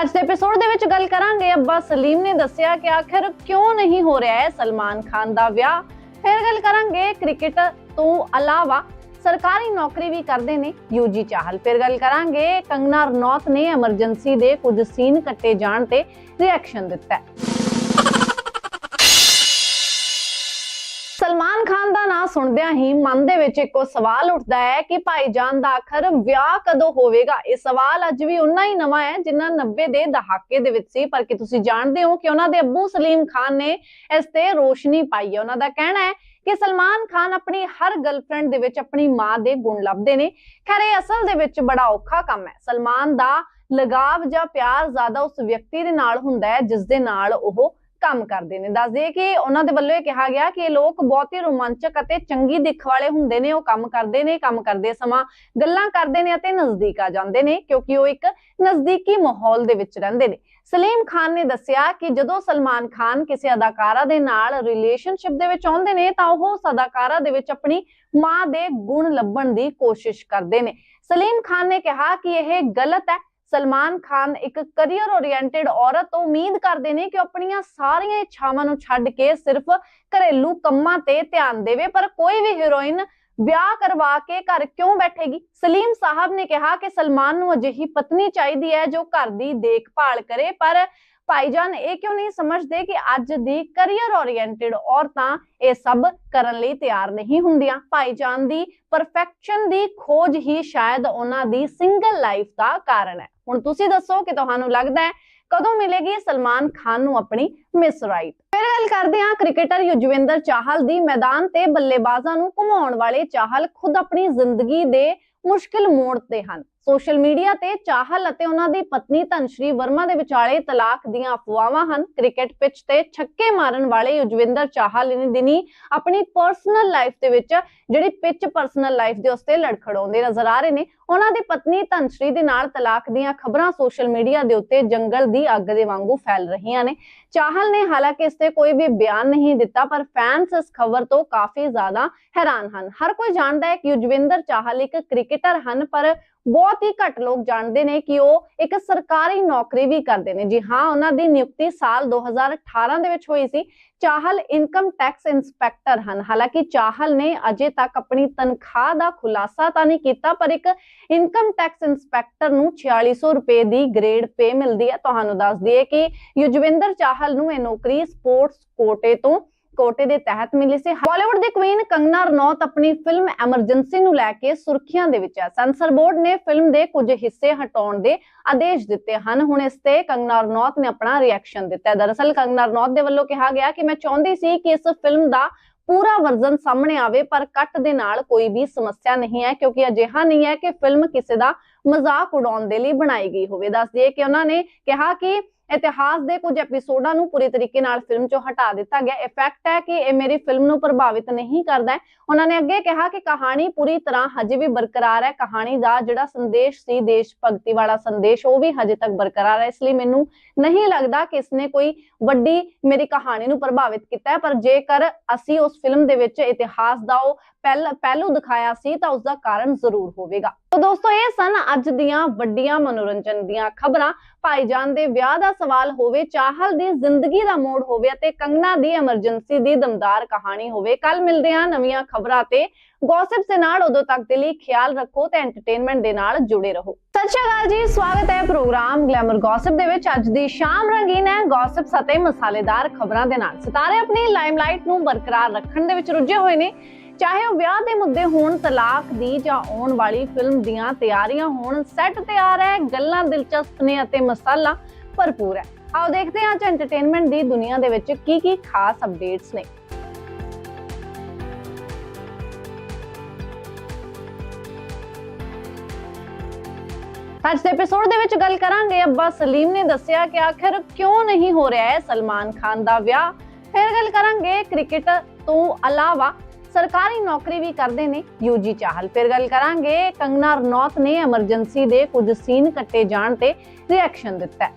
ਅੱਜ ਦੇ ਐਪੀਸੋਡ ਦੇ ਵਿੱਚ ਗੱਲ ਕਰਾਂਗੇ, ਅੱਬਾ ਸਲੀਮ ਨੇ ਦੱਸਿਆ ਕਿ ਆਖਿਰ ਕਿਉਂ ਨਹੀਂ ਹੋ ਰਿਹਾ ਹੈ ਸਲਮਾਨ ਖਾਨ ਦਾ ਵਿਆਹ? ਫਿਰ ਗੱਲ ਕਰਾਂਗੇ ਕ੍ਰਿਕਟ ਤੋਂ ਇਲਾਵਾ ਸਰਕਾਰੀ ਨੌਕਰੀ ਵੀ ਕਰਦੇ ਨੇ ਯੂਜੀ ਚਾਹਲ। ਫਿਰ ਗੱਲ ਕਰਾਂਗੇ ਕੰਗਨਾ ਰਣੌਤ ਨੇ ਐਮਰਜੈਂਸੀ ਦੇ ਕੁਝ ਸੀਨ ਕੱਟੇ ਜਾਣ ਤੇ ਰਿਐਕਸ਼ਨ ਦਿੱਤਾ ਹੈ। ਸਲਮਾਨ ਖਾਨ ਦਾ ਨਾਮ ਸੁਣਦਿਆਂ ਹੀ ਮਨ ਦੇ ਵਿੱਚ ਇੱਕੋ ਸਵਾਲ ਉੱਠਦਾ ਹੈ ਕਿ ਭਾਈਜਾਨ ਦਾ ਆਖਰ ਵਿਆਹ ਕਦੋਂ ਹੋਵੇਗਾ? ਇਹ ਸਵਾਲ ਅੱਜ ਵੀ ਉਨਾ ਹੀ ਨਵਾਂ ਹੈ ਜਿੰਨਾ 90 ਦੇ ਦਹਾਕੇ ਦੇ ਵਿੱਚ ਸੀ, ਪਰ ਕਿ ਤੁਸੀਂ ਜਾਣਦੇ ਹੋ ਕਿ ਉਹਨਾਂ ਦੇ ਅੱਬੂ ਸਲੀਮ ਖਾਨ ਨੇ ਇਸ ਤੇ ਰੋਸ਼ਨੀ ਪਾਈ ਹੈ? ਉਹਨਾਂ ਦਾ ਕਹਿਣਾ ਹੈ ਕਿ ਸਲਮਾਨ ਖਾਨ ਆਪਣੀ ਹਰ ਗਰਲਫ੍ਰੈਂਡ ਦੇ ਵਿੱਚ ਆਪਣੀ ਮਾਂ ਦੇ ਗੁਣ ਲੱਭਦੇ ਨੇ। ਖੈਰ, ਇਹ ਅਸਲ ਦੇ ਵਿੱਚ ਬੜਾ ਔਖਾ ਕੰਮ ਹੈ। ਸਲਮਾਨ ਦਾ ਲਗਾਵ ਜਾਂ ਪਿਆਰ ਜ਼ਿਆਦਾ ਉਸ ਵਿਅਕਤੀ ਦੇ ਨਾਲ ਹੁੰਦਾ ਹੈ ਜਿਸ ਦੇ ਨਾਲ ਉਹ ਕੰਮ ਕਰਦੇ ਨੇ। ਦੱਸ ਦਈਏ ਕਿ ਉਹਨਾਂ ਦੇ ਵੱਲੋਂ ਇਹ ਕਿਹਾ ਗਿਆ ਕਿ ਇਹ ਲੋਕ ਬਹੁਤ ਹੀ ਰੋਮਾਂਚਕ ਅਤੇ ਚੰਗੀ ਦਿੱਖ ਵਾਲੇ ਹੁੰਦੇ ਨੇ। ਉਹ ਕੰਮ ਕਰਦੇ ਨੇ, ਕੰਮ ਕਰਦੇ ਸਮਾਂ, ਗੱਲਾਂ ਕਰਦੇ ਨੇ ਅਤੇ ਨਜ਼ਦੀਕ ਆ ਜਾਂਦੇ ਨੇ, ਕਿਉਂਕਿ ਉਹ ਇੱਕ ਨਜ਼ਦੀਕੀ ਮਾਹੌਲ ਦੇ ਵਿੱਚ ਰਹਿੰਦੇ ਨੇ। ਸਲੀਮ ਖਾਨ ਨੇ ਦੱਸਿਆ ਕਿ ਜਦੋਂ ਸਲਮਾਨ ਖਾਨ ਕਿਸੇ ਅਦਾਕਾਰਾ ਦੇ ਨਾਲ ਰਿਲੇਸ਼ਨਸ਼ਿਪ ਦੇ ਵਿੱਚ ਆਉਂਦੇ ਨੇ, ਤਾਂ ਉਹ ਉਸ ਅਦਾਕਾਰਾ ਦੇ ਵਿੱਚ ਆਪਣੀ ਮਾਂ ਦੇ ਗੁਣ ਲੱਭਣ ਦੀ ਕੋਸ਼ਿਸ਼ ਕਰਦੇ ਨੇ। ਸਲੀਮ ਖਾਨ ਨੇ ਕਿਹਾ ਕਿ ਇਹ ਗਲਤ ਹੈ ਸਲਮਾਨ ਖਾਨ ਇੱਕ ਕੈਰੀਅਰ ਓਰੀਐਂਟਡ ਔਰਤ ਤੋਂ ਉਮੀਦ ਕਰਦੇ ਨੇ ਕਿ ਆਪਣੀਆਂ ਸਾਰੀਆਂ ਇੱਛਾਵਾਂ ਨੂੰ ਛੱਡ ਕੇ ਸਿਰਫ ਘਰੇਲੂ ਕੰਮਾਂ ਤੇ ਧਿਆਨ ਦੇਵੇ, ਪਰ ਕੋਈ ਵੀ ਹੀਰੋਇਨ ਵਿਆਹ ਕਰਵਾ ਕੇ ਘਰ ਕਿਉਂ ਬੈਠੇਗੀ? ਸਲੀਮ ਸਾਹਿਬ ਨੇ ਕਿਹਾ ਕਿ ਸਲਮਾਨ ਨੂੰ ਅਜਿਹੀ ਪਤਨੀ ਚਾਹੀਦੀ ਹੈ ਜੋ ਘਰ ਦੀ ਦੇਖਭਾਲ ਕਰੇ, ਪਰ ਭਾਈਜਾਨ, ਇਹ ਕਿਉਂ ਨਹੀਂ ਸਮਝਦੇ ਕਿ ਅੱਜ ਦੀ ਕੈਰੀਅਰ ਓਰੀਐਂਟਡ ਔਰਤਾਂ ਇਹ ਸਭ ਕਰਨ ਲਈ ਤਿਆਰ ਨਹੀਂ ਹੁੰਦੀਆਂ? ਭਾਈਜਾਨ ਦੀ ਪਰਫੈਕਸ਼ਨ ਦੀ ਖੋਜ ਹੀ ਸ਼ਾਇਦ ਉਹਨਾਂ ਦੀ ਸਿੰਗਲ ਲਾਈਫ ਦਾ ਕਾਰਨ ਹੈ। ਹੁਣ ਤੁਸੀਂ ਦੱਸੋ ਕਿ ਤੁਹਾਨੂੰ ਲੱਗਦਾ ਹੈ ਕਦੋਂ ਮਿਲੇਗੀ ਸਲਮਾਨ ਖਾਨ ਨੂੰ ਆਪਣੀ ਮਿਸ ਰਾਈਟ ਫਿਰ ਗੱਲ ਕਰਦੇ ਹਾਂ ਕ੍ਰਿਕਟਰ ਯੁਜਵਿੰਦਰ ਚਾਹਲ ਦੀ ਮੈਦਾਨ ਤੇ ਬੱਲੇਬਾਜ਼ਾਂ ਨੂੰ ਘੁਮਾਉਣ ਵਾਲੇ ਚਾਹਲ ਖੁਦ ਆਪਣੀ ਜ਼ਿੰਦਗੀ ਦੇ ਮੁਸ਼ਕਿਲ ਮੋੜ ਤੇ ਹਨ। ਸੋਸ਼ਲ ਮੀਡੀਆ ਤੇ ਚਾਹਲ ਅਤੇ ਉਹਨਾਂ ਦੀ ਪਤਨੀ ਧਨਸ਼੍ਰੀ ਵਰਮਾ ਦੇ ਵਿਚਾਲੇ ਤਲਾਕ ਦੀਆਂ ਅਫਵਾਹਾਂ ਹਨ। ਕ੍ਰਿਕਟ ਪਿੱਚ ਤੇ ਛੱਕੇ ਮਾਰਨ ਵਾਲੇ ਯੁਜਵੇਂਦਰ ਚਾਹਲ ਇਨ ਦਿਨੀ ਆਪਣੀ ਪਰਸਨਲ ਲਾਈਫ ਦੇ ਵਿੱਚ ਜਿਹੜੀ ਪਿੱਚ ਪਰਸਨਲ ਲਾਈਫ ਦੇ ਉਸਤੇ ਲੜਖੜਾਉਂਦੇ ਨਜ਼ਰ ਆ ਰਹੇ ਨੇ। ਉਹਨਾਂ ਦੀ ਪਤਨੀ ਧਨਸ਼੍ਰੀ ਦੇ ਨਾਲ ਤਲਾਕ ਦੀਆਂ ਖਬਰਾਂ ਸੋਸ਼ਲ ਮੀਡੀਆ ਦੇ ਉੱਤੇ ਜੰਗਲ ਦੀ ਅੱਗ ਦੇ ਵਾਂਗੂ ਫੈਲ ਰਹੀਆਂ ਨੇ। ਚਾਹਲ ਨੇ ਹਾਲਾਂਕਿ ਇਸ ਤੇ ਕੋਈ ਵੀ ਬਿਆਨ ਨਹੀਂ ਦਿੱਤਾ, ਪਰ ਫੈਨਸ ਇਸ ਖਬਰ ਤੋਂ ਕਾਫੀ ਜ਼ਿਆਦਾ ਹੈਰਾਨ ਹਨ। ਹਰ ਕੋਈ ਜਾਣਦਾ ਹੈ ਕਿ ਯੁਜਵਿੰਦਰ ਚਾਹਲ ਇੱਕ ਕ੍ਰਿਕਟਰ ਹਨ, ਪਰ ਬਹੁਤ ਹੀ ਘੱਟ ਲੋਕ ਜਾਣਦੇ ਨੇ ਕਿ ਉਹ ਇੱਕ ਸਰਕਾਰੀ ਨੌਕਰੀ ਵੀ ਕਰਦੇ ਨੇ। ਜੀ ਹਾਂ, ਉਹਨਾਂ ਦੀ ਨਿਯੁਕਤੀ ਸਾਲ 2018 ਦੇ ਵਿੱਚ ਹੋਈ ਸੀ। ਚਾਹਲ ਇਨਕਮ ਟੈਕਸ ਇੰਸਪੈਕਟਰ ਹਨ। ਹਾਲਾਂਕਿ ਚਾਹਲ ਨੇ ਅਜੇ ਤੱਕ ਆਪਣੀ ਤਨਖਾਹ ਦਾ ਖੁਲਾਸਾ ਤਾਂ ਨਹੀਂ ਕੀਤਾ, ਪਰ ਇੱਕ ਇਨਕਮ ਟੈਕਸ ਇੰਸਪੈਕਟਰ ਨੂੰ 4600 ਰੁਪਏ ਦੀ ਗ੍ਰੇਡ ਪੇ ਮਿਲਦੀ ਹੈ। ਤੁਹਾਨੂੰ ਦੱਸ ਦਈਏ ਕਿ ਯੁਜਵਿੰਦਰ ਚਾਹਲ ਨੂੰ ਇਹ ਨੌਕਰੀ ਸਪੋਰਟਸ ਕੋਟੇ ਤੋਂ ਕੋਟੇ ਦੇ ਤਹਿਤ ਮਿਲੀ ਸੀ। ਬਾਲੀਵੁੱਡ ਦੀ ਕੁਈਨ ਕੰਗਨਾ ਰਣੌਤ ਆਪਣੀ ਫਿਲਮ ਐਮਰਜੈਂਸੀ ਨੂੰ ਲੈ ਕੇ ਸੁਰਖੀਆਂ ਦੇ ਵਿੱਚ ਹੈ ਸੈਂਸਰ ਬੋਰਡ ਨੇ ਫਿਲਮ ਦੇ ਕੁਝ ਹਿੱਸੇ ਹਟਾਉਣ ਦੇ ਆਦੇਸ਼ ਦਿੱਤੇ ਹਨ। ਹੁਣ ਇਸ ਤੇ ਕੰਗਨਾ ਰਣੌਤ ਨੇ ਆਪਣਾ ਰਿਐਕਸ਼ਨ ਦਿੱਤਾ ਹੈ। ਦਰਅਸਲ ਕੰਗਨਾ ਰਣੌਤ ਦੇ ਵੱਲੋਂ ਕਿਹਾ ਗਿਆ ਕਿ ਮੈਂ ਚਾਹੁੰਦੀ ਸੀ ਕਿ ਇਸ ਫਿਲਮ ਦਾ ਪੂਰਾ ਵਰਜ਼ਨ ਸਾਹਮਣੇ ਆਵੇ, ਪਰ ਕੱਟ ਦੇ ਨਾਲ ਕੋਈ ਵੀ ਸਮੱਸਿਆ ਨਹੀਂ ਹੈ, ਕਿਉਂਕਿ ਅਜਿਹਾ ਨਹੀਂ ਹੈ ਕਿ ਫਿਲਮ ਕਿਸੇ ਦਾ ਮਜ਼ਾਕ ਉਡਾਉਣ ਦੇ ਲਈ ਬਣਾਈ ਗਈ ਹੋਵੇ। ਦੱਸ ਦਈਏ ਕਿ ਉਹਨਾਂ ਨੇ ਕਿਹਾ ਕਿ ਇਤਿਹਾਸ ਦੇ ਕੁਝ ਐਪੀਸੋਡਾਂ ਨੂੰ ਪੂਰੀ ਤਰੀਕੇ ਨਾਲ ਫਿਲਮ ਚੋਂ ਹਟਾ ਦਿੱਤਾ ਗਿਆ। ਇਫੈਕਟ ਹੈ ਕਿ ਇਹ ਮੇਰੀ ਫਿਲਮ ਨੂੰ ਪ੍ਰਭਾਵਿਤ ਨਹੀਂ ਕਰਦਾ ਹੈ। ਉਹਨਾਂ ਨੇ ਅੱਗੇ ਕਿਹਾ ਕਿ ਕਹਾਣੀ ਪੂਰੀ ਤਰ੍ਹਾਂ ਹਜੇ ਵੀ ਬਰਕਰਾਰ ਹੈ। ਕਹਾਣੀ ਦਾ ਜਿਹੜਾ ਸੰਦੇਸ਼ ਸੀ, ਦੇਸ਼ ਭਗਤੀ ਵਾਲਾ ਸੰਦੇਸ਼, ਉਹ ਵੀ ਹਜੇ ਤੱਕ ਬਰਕਰਾਰ ਹੈ। ਇਸ ਲਈ ਮੈਨੂੰ ਨਹੀਂ ਲੱਗਦਾ ਕਿ ਇਸਨੇ ਕੋਈ ਵੱਡੀ ਮੇਰੀ ਕਹਾਣੀ ਨੂੰ ਪ੍ਰਭਾਵਿਤ ਕੀਤਾ ਹੈ। ਪਰ ਜੇਕਰ ਅਸੀਂ ਉਸ ਫਿਲਮ ਦੇ ਵਿੱਚ ਇਤਿਹਾਸ ਦਾ ਉਹ ਪਹਿਲ, ਪਹਿਲੂ ਦਿਖਾਇਆ ਸੀ ਤਾਂ ਉਸ ਦਾ ਕਾਰਨ ਜ਼ਰੂਰ ਹੋਵੇਗਾ। ਤਾਂ ਦੋਸਤੋ, ਇਹ ਸਨ ਅੱਜ ਦੀਆਂ ਵੱਡੀਆਂ ਮਨੋਰੰਜਨ ਦੀਆਂ ਖਬਰਾਂ। ਭਾਈਜਾਨ ਦੇ ਵਿਆਹ ਦਾ ਸਵਾਲ ਹੋਵੇ, ਚਾਹਲ ਦੀ ਜ਼ਿੰਦਗੀ ਦਾ ਮੋੜ ਹੋਵੇ ਅਤੇ ਕੰਗਨਾ ਦੀ ਐਮਰਜੈਂਸੀ ਦੀ ਦਮਦਾਰ ਕਹਾਣੀ ਹੋਵੇ। ਕੱਲ ਮਿਲਦੇ ਹਾਂ ਨਵੀਆਂ ਖਬਰਾਂ ਤੇ। ਗੌਸਿਪ ਦੇ ਨਾਲ ਉਦੋਂ ਤੱਕ ਦੇ ਲਈ ਖਿਆਲ ਰੱਖੋ ਤੇ ਐਂਟਰਟੇਨਮੈਂਟ ਦੇ ਨਾਲ ਜੁੜੇ ਰਹੋ। ਸਤਿ ਸ਼੍ਰੀ ਅਕਾਲ ਜੀ, ਸਵਾਗਤ ਹੈ ਪ੍ਰੋਗਰਾਮ ਗਲੈਮਰ ਗੌਸਿਪ ਦੇ ਵਿੱਚ। ਅੱਜ ਦੀ ਸ਼ਾਮ ਰੰਗੀਨ ਹੈ ਗੌਸਿਪ ਅਤੇ ਮਸਾਲੇਦਾਰ ਖਬਰਾਂ ਦੇ ਨਾਲ। ਸਿਤਾਰੇ ਆਪਣੀ ਲਾਈਮਲਾਈਟ ਨੂੰ ਬਰਕਰਾਰ ਰੱਖਣ ਦੇ ਵਿੱਚ ਰੁੱਝੇ ਹੋਏ ਨੇ। ਚਾਹੇ ਉਹ ਵਿਆਹ ਦੇ ਮੁੱਦੇ ਹੋਣ, ਤਲਾਕ ਦੀ ਜਾਂ ਆਉਣ ਵਾਲੀ ਫਿਲਮ ਦੀਆਂ ਤਿਆਰੀਆਂ ਹੋਣ ਸੈੱਟ ਤਿਆਰ ਹੈ, ਗੱਲਾਂ ਦਿਲਚਸਪ ਨੇ ਅਤੇ ਮਸਾਲਾ ਭਰਪੂਰ ਹੈ। ਆਓ ਦੇਖਦੇ ਹਾਂ ਅੱਜ ਐਂਟਰਟੇਨਮੈਂਟ ਦੀ ਦੁਨੀਆ ਦੇ ਵਿੱਚ ਕੀ ਕੀ ਖਾਸ ਅਪਡੇਟਸ ਨੇ। ਅੱਜ ਦੇ ਐਪੀਸੋਡ ਦੇ ਵਿੱਚ ਗੱਲ ਕਰਾਂਗੇ, ਅੱਬਾ ਸਲੀਮ ਨੇ ਦੱਸਿਆ ਕਿ ਆਖਿਰ ਕਿਉਂ ਨਹੀਂ ਹੋ ਰਿਹਾ ਹੈ ਸਲਮਾਨ ਖਾਨ ਦਾ ਵਿਆਹ? ਫਿਰ ਗੱਲ ਕਰਾਂਗੇ ਕ੍ਰਿਕਟ ਤੋਂ ਇਲਾਵਾ ਸਰਕਾਰੀ ਨੌਕਰੀ ਵੀ ਕਰਦੇ ਨੇ ਯੂਜੀ ਚਾਹਲ। ਫਿਰ ਗੱਲ ਕਰਾਂਗੇ ਕੰਗਨਾ ਰਣੌਤ ਨੇ ਐਮਰਜੈਂਸੀ ਦੇ ਕੁਝ ਸੀਨ ਕੱਟੇ ਜਾਣ ਤੇ ਰਿਐਕਸ਼ਨ ਦਿੱਤਾ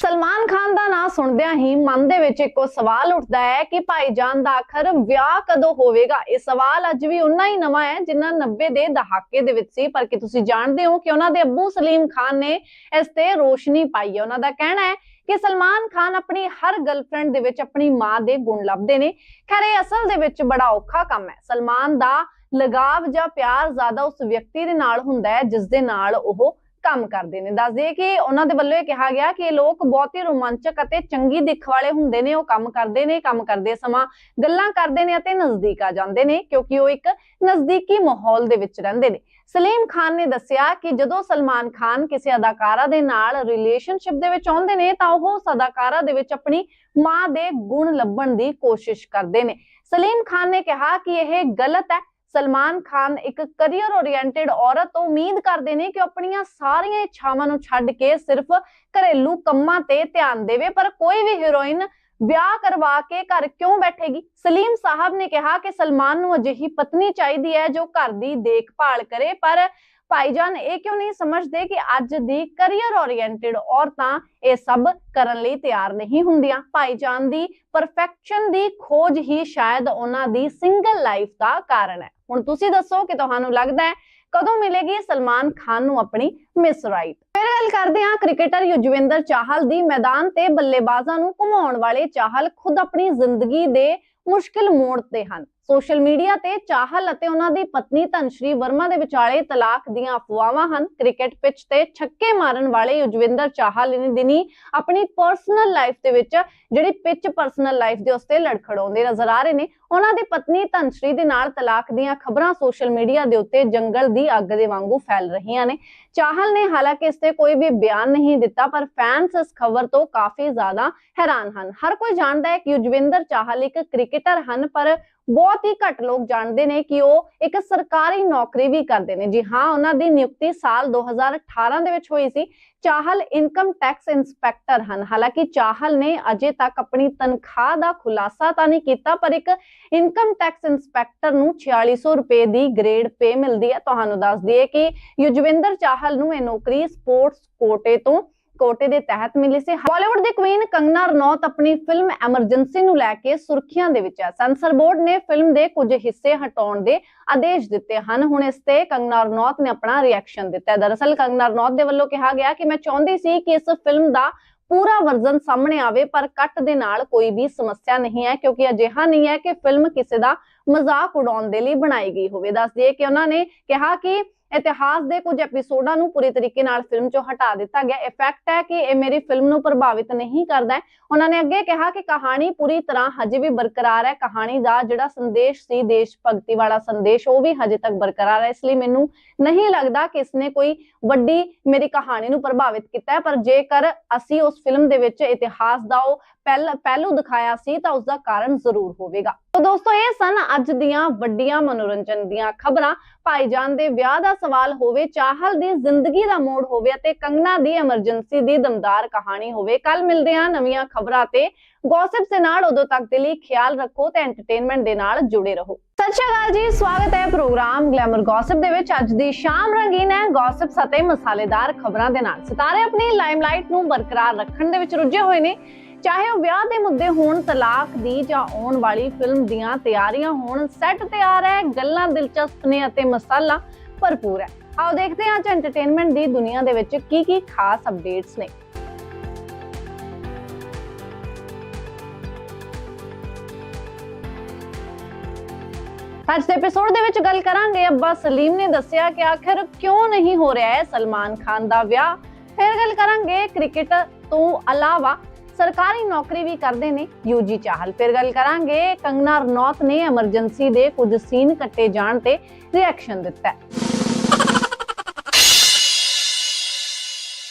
ਸਲਮਾਨ ਖਾਨ ਦਾ ਨਾਂ ਸੁਣਦਿਆਂ ਹੀ ਮਨ ਦੇ ਵਿੱਚ ਇੱਕੋ ਸਵਾਲ ਉੱਠਦਾ ਹੈ ਕਿ ਭਾਈਜਾਨ ਦਾ ਆਖਰ ਵਿਆਹ ਕਦੋਂ ਹੋਵੇਗਾ? ਇਹ ਸਵਾਲ ਅੱਜ ਵੀ ਉਨਾ ਹੀ ਨਵਾਂ ਹੈ ਜਿੰਨਾ 90 ਦੇ ਦਹਾਕੇ ਦੇ ਵਿੱਚ ਸੀ, ਪਰ ਕਿ ਤੁਸੀਂ ਜਾਣਦੇ ਹੋ ਕਿ ਉਹਨਾਂ ਦੇ ਅੱਬੂ ਸਲੀਮ ਖਾਨ ਨੇ ਇਸ ਤੇ ਰੋਸ਼ਨੀ ਪਾਈ ਹੈ। ਉਹਨਾਂ ਦਾ ਕਹਿਣਾ ਹੈ ਕਿ ਸਲਮਾਨ ਖਾਨ ਆਪਣੀ ਹਰ ਗਰਲਫ੍ਰੈਂਡ ਦੇ ਵਿੱਚ ਆਪਣੀ ਮਾਂ ਦੇ ਗੁਣ ਲੱਭਦੇ ਨੇ। ਖੈਰ, ਇਹ ਅਸਲ ਦੇ ਵਿੱਚ ਬੜਾ ਔਖਾ ਕੰਮ ਹੈ। ਸਲਮਾਨ ਦਾ ਲਗਾਵ ਜਾਂ ਪਿਆਰ ਜ਼ਿਆਦਾ ਉਸ ਵਿਅਕਤੀ ਦੇ ਨਾਲ ਹੁੰਦਾ ਹੈ ਜਿਸ ਦੇ ਨਾਲ ਉਹ ਕੰਮ ਕਰਦੇ ਨੇ। ਦੱਸ ਦਈਏ ਕਿ ਉਹਨਾਂ ਦੇ ਵੱਲੋਂ ਇਹ ਕਿਹਾ ਗਿਆ ਕਿ ਇਹ ਲੋਕ ਬਹੁਤ ਹੀ ਰੋਮਾਂਚਕ ਅਤੇ ਚੰਗੀ ਦਿੱਖ ਵਾਲੇ ਹੁੰਦੇ ਨੇ। ਉਹ ਕੰਮ ਕਰਦੇ ਨੇ, ਕੰਮ ਕਰਦੇ ਸਮਾਂ, ਗੱਲਾਂ ਕਰਦੇ ਨੇ ਅਤੇ ਨਜ਼ਦੀਕ ਆ ਜਾਂਦੇ ਨੇ, ਕਿਉਂਕਿ ਉਹ ਇੱਕ ਨਜ਼ਦੀਕੀ ਮਾਹੌਲ ਦੇ ਵਿੱਚ ਰਹਿੰਦੇ ਨੇ। ਸਲੀਮ ਖਾਨ ਨੇ ਦੱਸਿਆ ਕਿ ਜਦੋਂ ਸਲਮਾਨ ਖਾਨ ਕਿਸੇ ਅਦਾਕਾਰਾ ਦੇ ਨਾਲ ਰਿਲੇਸ਼ਨਸ਼ਿਪ ਦੇ ਵਿੱਚ ਆਉਂਦੇ ਨੇ, ਤਾਂ ਉਹ ਉਸ ਅਦਾਕਾਰਾ ਦੇ ਵਿੱਚ ਆਪਣੀ ਮਾਂ ਦੇ ਗੁਣ ਲੱਭਣ ਦੀ ਕੋਸ਼ਿਸ਼ ਕਰਦੇ ਨੇ। ਸਲੀਮ ਖਾਨ ਨੇ ਕਿਹਾ ਕਿ ਇਹ ਗਲਤ ਹੈ ਸਲਮਾਨ ਖਾਨ ਇੱਕ ਕੈਰੀਅਰ ਓਰੀਐਂਟਡ ਔਰਤ ਤੋਂ ਉਮੀਦ ਕਰਦੇ ਨੇ ਕਿ ਆਪਣੀਆਂ ਸਾਰੀਆਂ ਇੱਛਾਵਾਂ ਨੂੰ ਛੱਡ ਕੇ ਸਿਰਫ ਘਰੇਲੂ ਕੰਮਾਂ ਤੇ ਧਿਆਨ ਦੇਵੇ, ਪਰ ਕੋਈ ਵੀ ਹੀਰੋਇਨ ਵਿਆਹ ਕਰਵਾ ਕੇ ਘਰ ਕਿਉਂ ਬੈਠੇਗੀ? ਸਲੀਮ ਸਾਹਿਬ ਨੇ ਕਿਹਾ ਕਿ ਸਲਮਾਨ ਨੂੰ ਅਜਿਹੀ ਪਤਨੀ ਚਾਹੀਦੀ ਹੈ ਜੋ ਘਰ ਦੀ ਦੇਖਭਾਲ ਕਰੇ, ਪਰ ਭਾਈਜਾਨ ਇਹ ਕਿਉਂ ਨਹੀਂ ਸਮਝਦੇ ਕਿ ਅੱਜ ਦੀ ਕੈਰੀਅਰ ਓਰੀਐਂਟਡ ਔਰਤਾਂ ਇਹ ਸਭ ਕਰਨ ਲਈ ਤਿਆਰ ਨਹੀਂ ਹੁੰਦੀਆਂ? ਭਾਈਜਾਨ ਦੀ ਪਰਫੈਕਸ਼ਨ ਦੀ ਖੋਜ ਹੀ ਸ਼ਾਇਦ ਉਹਨਾਂ ਦੀ ਸਿੰਗਲ ਲਾਈਫ ਦਾ ਕਾਰਨ ਹੈ। ਹੁਣ ਤੁਸੀਂ ਦੱਸੋ ਕਿ ਤੁਹਾਨੂੰ ਲੱਗਦਾ ਹੈ ਕਦੋਂ ਮਿਲੇਗੀ ਸਲਮਾਨ ਖਾਨ ਨੂੰ ਆਪਣੀ ਮਿਸ ਰਾਈਟ ਫਿਰ ਗੱਲ ਕਰਦੇ ਹਾਂ ਕ੍ਰਿਕਟਰ ਯੁਜਵੇਂਦਰ ਚਾਹਲ ਦੀ ਮੈਦਾਨ ਤੇ ਬੱਲੇਬਾਜ਼ਾਂ ਨੂੰ ਘੁਮਾਉਣ ਵਾਲੇ ਚਾਹਲ ਖੁਦ ਆਪਣੀ ਜ਼ਿੰਦਗੀ ਦੇ ਮੁਸ਼ਕਿਲ ਮੋੜ ਤੇ ਹਨ। ਸੋਸ਼ਲ ਮੀਡੀਆ ਤੇ ਚਾਹਲ ਅਤੇ ਉਹਨਾਂ ਦੀ ਪਤਨੀ ਧਨਸ਼੍ਰੀ ਵਰਮਾ ਦੇ ਵਿਚਾਲੇ ਤਲਾਕ ਦੀਆਂ ਅਫਵਾਹਾਂ ਹਨ। ਕ੍ਰਿਕਟ ਪਿਚ ਤੇ ਛੱਕੇ ਮਾਰਨ ਵਾਲੇ ਯੁਜਵਿੰਦਰ ਚਾਹਲ ਇਨ ਦਿਨੀ ਆਪਣੀ ਪਰਸਨਲ ਲਾਈਫ ਦੇ ਵਿੱਚ ਜਿਹੜੀ ਪਿੱਚ ਪਰਸਨਲ ਲਾਈਫ ਦੇ ਉਸਤੇ ਲੜਖੜਾਉਂਦੇ ਨਜ਼ਰ ਆ ਰਹੇ ਨੇ ਉਹਨਾਂ ਦੀ ਪਤਨੀ ਧਨਸ਼੍ਰੀ ਦੇ ਨਾਲ ਤਲਾਕ ਦੀਆਂ ਖਬਰਾਂ ਸੋਸ਼ਲ ਮੀਡੀਆ ਦੇ ਉੱਤੇ ਜੰਗਲ ਦੀ ਅੱਗ ਦੇ ਵਾਂਗੂ ਫੈਲ ਰਹੀਆਂ ਨੇ। ਚਾਹਲ ਨੇ ਹਾਲਾਂਕਿ ਇਸ ਤੇ ਕੋਈ ਵੀ ਬਿਆਨ ਨਹੀਂ ਦਿੱਤਾ, ਪਰ ਫੈਨਸ ਇਸ ਖਬਰ ਤੋਂ ਕਾਫੀ ਜ਼ਿਆਦਾ ਹੈਰਾਨ ਹਨ। ਹਰ ਕੋਈ ਜਾਣਦਾ ਹੈ ਕਿ ਯੁਜਵੇਂਦਰ ਚਾਹਲ ਇੱਕ ਕ੍ਰਿਕਟਰ ਹਨ, ਪਰ ਬਹੁਤ ਹੀ ਘੱਟ ਲੋਕ ਜਾਣਦੇ ਨੇ ਕਿ ਉਹ ਇੱਕ ਸਰਕਾਰੀ ਨੌਕਰੀ ਵੀ ਕਰਦੇ ਨੇ। ਜੀ ਹਾਂ, ਉਹਨਾਂ ਦੀ ਨਿਯੁਕਤੀ ਸਾਲ 2018 ਦੇ ਵਿੱਚ ਹੋਈ ਸੀ। ਚਾਹਲ ਇਨਕਮ ਟੈਕਸ ਇੰਸਪੈਕਟਰ ਹਨ। ਹਾਲਾਂਕਿ ਚਾਹਲ ਨੇ ਅਜੇ ਤੱਕ ਆਪਣੀ ਤਨਖਾਹ ਦਾ ਖੁਲਾਸਾ ਤਾਂ ਨਹੀਂ ਕੀਤਾ, ਪਰ ਇੱਕ ਇਨਕਮ ਟੈਕਸ ਇੰਸਪੈਕਟਰ ਨੂੰ 4600 ਰੁਪਏ ਦੀ ਗ੍ਰੇਡ ਪੇ ਮਿਲਦੀ ਹੈ। ਤੁਹਾਨੂੰ ਦੱਸ ਦਈਏ ਕਿ ਯੁਜਵਿੰਦਰ ਚਾਹਲ ਨੂੰ ਇਹ ਨੌਕਰੀ ਸਪੋਰਟਸ ਕੋਟੇ ਤੋਂ ਕੋਟੇ ਦੇ ਤਹਿਤ ਮਿਲੀ ਸੀ। ਬਾਲੀਵੁੱਡ ਦੀ ਕੁਈਨ ਕੰਗਨਾ ਰਣੌਤ ਆਪਣੀ ਫਿਲਮ ਐਮਰਜੈਂਸੀ ਨੂੰ ਲੈ ਕੇ ਸੁਰਖੀਆਂ ਦੇ ਵਿੱਚ ਹੈ। ਸੈਂਸਰ ਬੋਰਡ ਨੇ ਫਿਲਮ ਦੇ ਕੁਝ ਹਿੱਸੇ ਹਟਾਉਣ ਦੇ ਆਦੇਸ਼ ਦਿੱਤੇ ਹਨ। ਹੁਣ ਇਸ ਤੇ ਕੰਗਨਾ ਰਣੌਤ ਨੇ ਆਪਣਾ ਰਿਐਕਸ਼ਨ ਦਿੱਤਾ ਹੈ। ਦਰਅਸਲ ਕੰਗਨਾ ਰਣੌਤ ਦੇ ਵੱਲੋਂ ਕਿਹਾ ਗਿਆ ਕਿ ਮੈਂ ਚਾਹੁੰਦੀ ਸੀ ਕਿ ਇਸ ਫਿਲਮ ਦਾ ਪੂਰਾ ਵਰਜ਼ਨ ਸਾਹਮਣੇ ਆਵੇ, ਪਰ ਕੱਟ ਦੇ ਨਾਲ ਕੋਈ ਵੀ ਸਮੱਸਿਆ ਨਹੀਂ ਹੈ, ਕਿਉਂਕਿ ਅਜਿਹਾ ਨਹੀਂ ਹੈ ਕਿ ਫਿਲਮ ਕਿਸੇ ਦਾ ਮਜ਼ਾਕ ਉਡਾਉਣ ਦੇ ਲਈ ਬਣਾਈ ਗਈ ਹੋਵੇ। ਦੱਸ ਦਈਏ ਕਿ ਉਹਨਾਂ ਨੇ ਕਿਹਾ ਕਿ ਇਤਿਹਾਸ ਦੇ ਕੁਝ ਐਪੀਸੋਡਾਂ ਨੂੰ ਪੂਰੀ ਤਰੀਕੇ ਨਾਲ ਫਿਲਮ ਚੋਂ ਹਟਾ ਦਿੱਤਾ ਗਿਆ। ਇਫੈਕਟ ਹੈ ਕਿ ਇਹ ਮੇਰੀ ਫਿਲਮ ਨੂੰ ਪ੍ਰਭਾਵਿਤ ਨਹੀਂ ਕਰਦਾ ਹੈ। ਉਹਨਾਂ ਨੇ ਅੱਗੇ ਕਿਹਾ ਕਿ ਕਹਾਣੀ ਪੂਰੀ ਤਰ੍ਹਾਂ ਹਜੇ ਵੀ ਬਰਕਰਾਰ ਹੈ। ਕਹਾਣੀ ਦਾ ਜਿਹੜਾ ਸੰਦੇਸ਼ ਸੀ, ਦੇਸ਼ ਭਗਤੀ ਵਾਲਾ ਸੰਦੇਸ਼, ਉਹ ਵੀ ਹਜੇ ਤੱਕ ਬਰਕਰਾਰ ਹੈ। ਇਸ ਲਈ ਮੈਨੂੰ ਨਹੀਂ ਲੱਗਦਾ ਕਿ ਇਸਨੇ ਕੋਈ ਵੱਡੀ ਮੇਰੀ ਕਹਾਣੀ ਨੂੰ ਪ੍ਰਭਾਵਿਤ ਕੀਤਾ ਹੈ। ਪਰ ਜੇਕਰ ਅਸੀਂ ਉਸ ਫਿਲਮ ਦੇ ਵਿੱਚ ਇਤਿਹਾਸ ਦਾ ਉਹ ਪਹਿਲ ਪਹਿਲੂ ਦਿਖਾਇਆ ਸੀ ਤਾਂ ਉਸ ਦਾ ਕਾਰਨ ਜ਼ਰੂਰ ਹੋਵੇਗਾ। ਤਾਂ ਦੋਸਤੋ, ਇਹ ਸਨ ਅੱਜ ਦੀਆਂ ਵੱਡੀਆਂ ਮਨੋਰੰਜਨ ਦੀਆਂ ਖਬਰਾਂ। ਭਾਈਜਾਨ ਦੇ ਵਿਆਹ ਦਾ ਸਵਾਲ ਹੋਵੇ, ਚਾਹਲ ਦੀ ਜ਼ਿੰਦਗੀ ਦਾ ਮੋੜ ਹੋਵੇ ਅਤੇ ਕੰਗਨਾ ਦੀ ਐਮਰਜੈਂਸੀ ਦੀ ਦਮਦਾਰ ਕਹਾਣੀ ਹੋਵੇ। ਕੱਲ ਮਿਲਦੇ ਹਾਂ ਨਵੀਆਂ ਖਬਰਾਂ ਤੇ। ਗੌਸਿਪ ਦੇ ਨਾਲ ਉਦੋਂ ਤੱਕ ਦੇ ਲਈ ਖਿਆਲ ਰੱਖੋ ਤੇ ਐਂਟਰਟੇਨਮੈਂਟ ਦੇ ਨਾਲ ਜੁੜੇ ਰਹੋ। ਸਤਿ ਸ਼੍ਰੀ ਅਕਾਲ ਜੀ, ਸਵਾਗਤ ਹੈ ਪ੍ਰੋਗਰਾਮ ਗਲੈਮਰ ਗੌਸਿਪ ਦੇ ਵਿੱਚ। ਅੱਜ ਦੀ ਸ਼ਾਮ ਰੰਗੀਨ ਹੈ ਗੌਸਿਪ ਅਤੇ ਮਸਾਲੇਦਾਰ ਖਬਰਾਂ ਦੇ ਨਾਲ। ਸਿਤਾਰੇ ਆਪਣੀ ਲਾਈਮਲਾਈਟ ਨੂੰ ਬਰਕਰਾਰ ਰੱਖਣ ਦੇ ਵਿੱਚ ਰੁੱਝੇ ਹੋਏ ਨੇ। ਚਾਹੇ ਉਹ ਵਿਆਹ ਦੇ ਮੁੱਦੇ ਹੋਣ, ਤਲਾਕ ਦੀ ਜਾਂ ਆਉਣ ਵਾਲੀ ਫਿਲਮ ਦੀਆਂ ਤਿਆਰੀਆਂ ਹੋਣ ਸੈੱਟ ਤਿਆਰ ਹੈ ਗੱਲਾਂ, ਦਿਲਚਸਪ ਨੇ ਅਤੇ ਮਸਾਲਾ ਭਰਪੂਰ ਹੈ। ਆਓ ਦੇਖਦੇ ਹਾਂ ਅੱਜ ਐਂਟਰਟੇਨਮੈਂਟ ਦੀ ਦੁਨੀਆ ਦੇ ਵਿੱਚ ਕੀ ਕੀ ਖਾਸ ਅਪਡੇਟਸ ਨੇ। ਅੱਜ ਦੇ ਐਪੀਸੋਡ ਦੇ ਵਿੱਚ ਗੱਲ ਕਰਾਂਗੇ। ਅੱਬਾ ਸਲੀਮ ਨੇ ਦੱਸਿਆ ਕਿ ਆਖਿਰ ਕਿਉਂ ਨਹੀਂ ਹੋ ਰਿਹਾ ਹੈ ਸਲਮਾਨ ਖਾਨ ਦਾ ਵਿਆਹ? ਫਿਰ ਗੱਲ ਕਰਾਂਗੇ ਕ੍ਰਿਕਟ ਤੋਂ ਇਲਾਵਾ ਸਰਕਾਰੀ ਨੌਕਰੀ ਵੀ ਕਰਦੇ ਨੇ। ਯੂਜੀ ਚਾਹਲ, ਫਿਰ ਗੱਲ ਕਰਾਂਗੇ ਕੰਗਨਾ ਰਣੌਤ ਨੇ ਐਮਰਜੈਂਸੀ ਦੇ ਕੁਝ ਸੀਨ ਕੱਟੇ ਜਾਣ ਤੇ ਰਿਐਕਸ਼ਨ ਦਿੱਤਾ।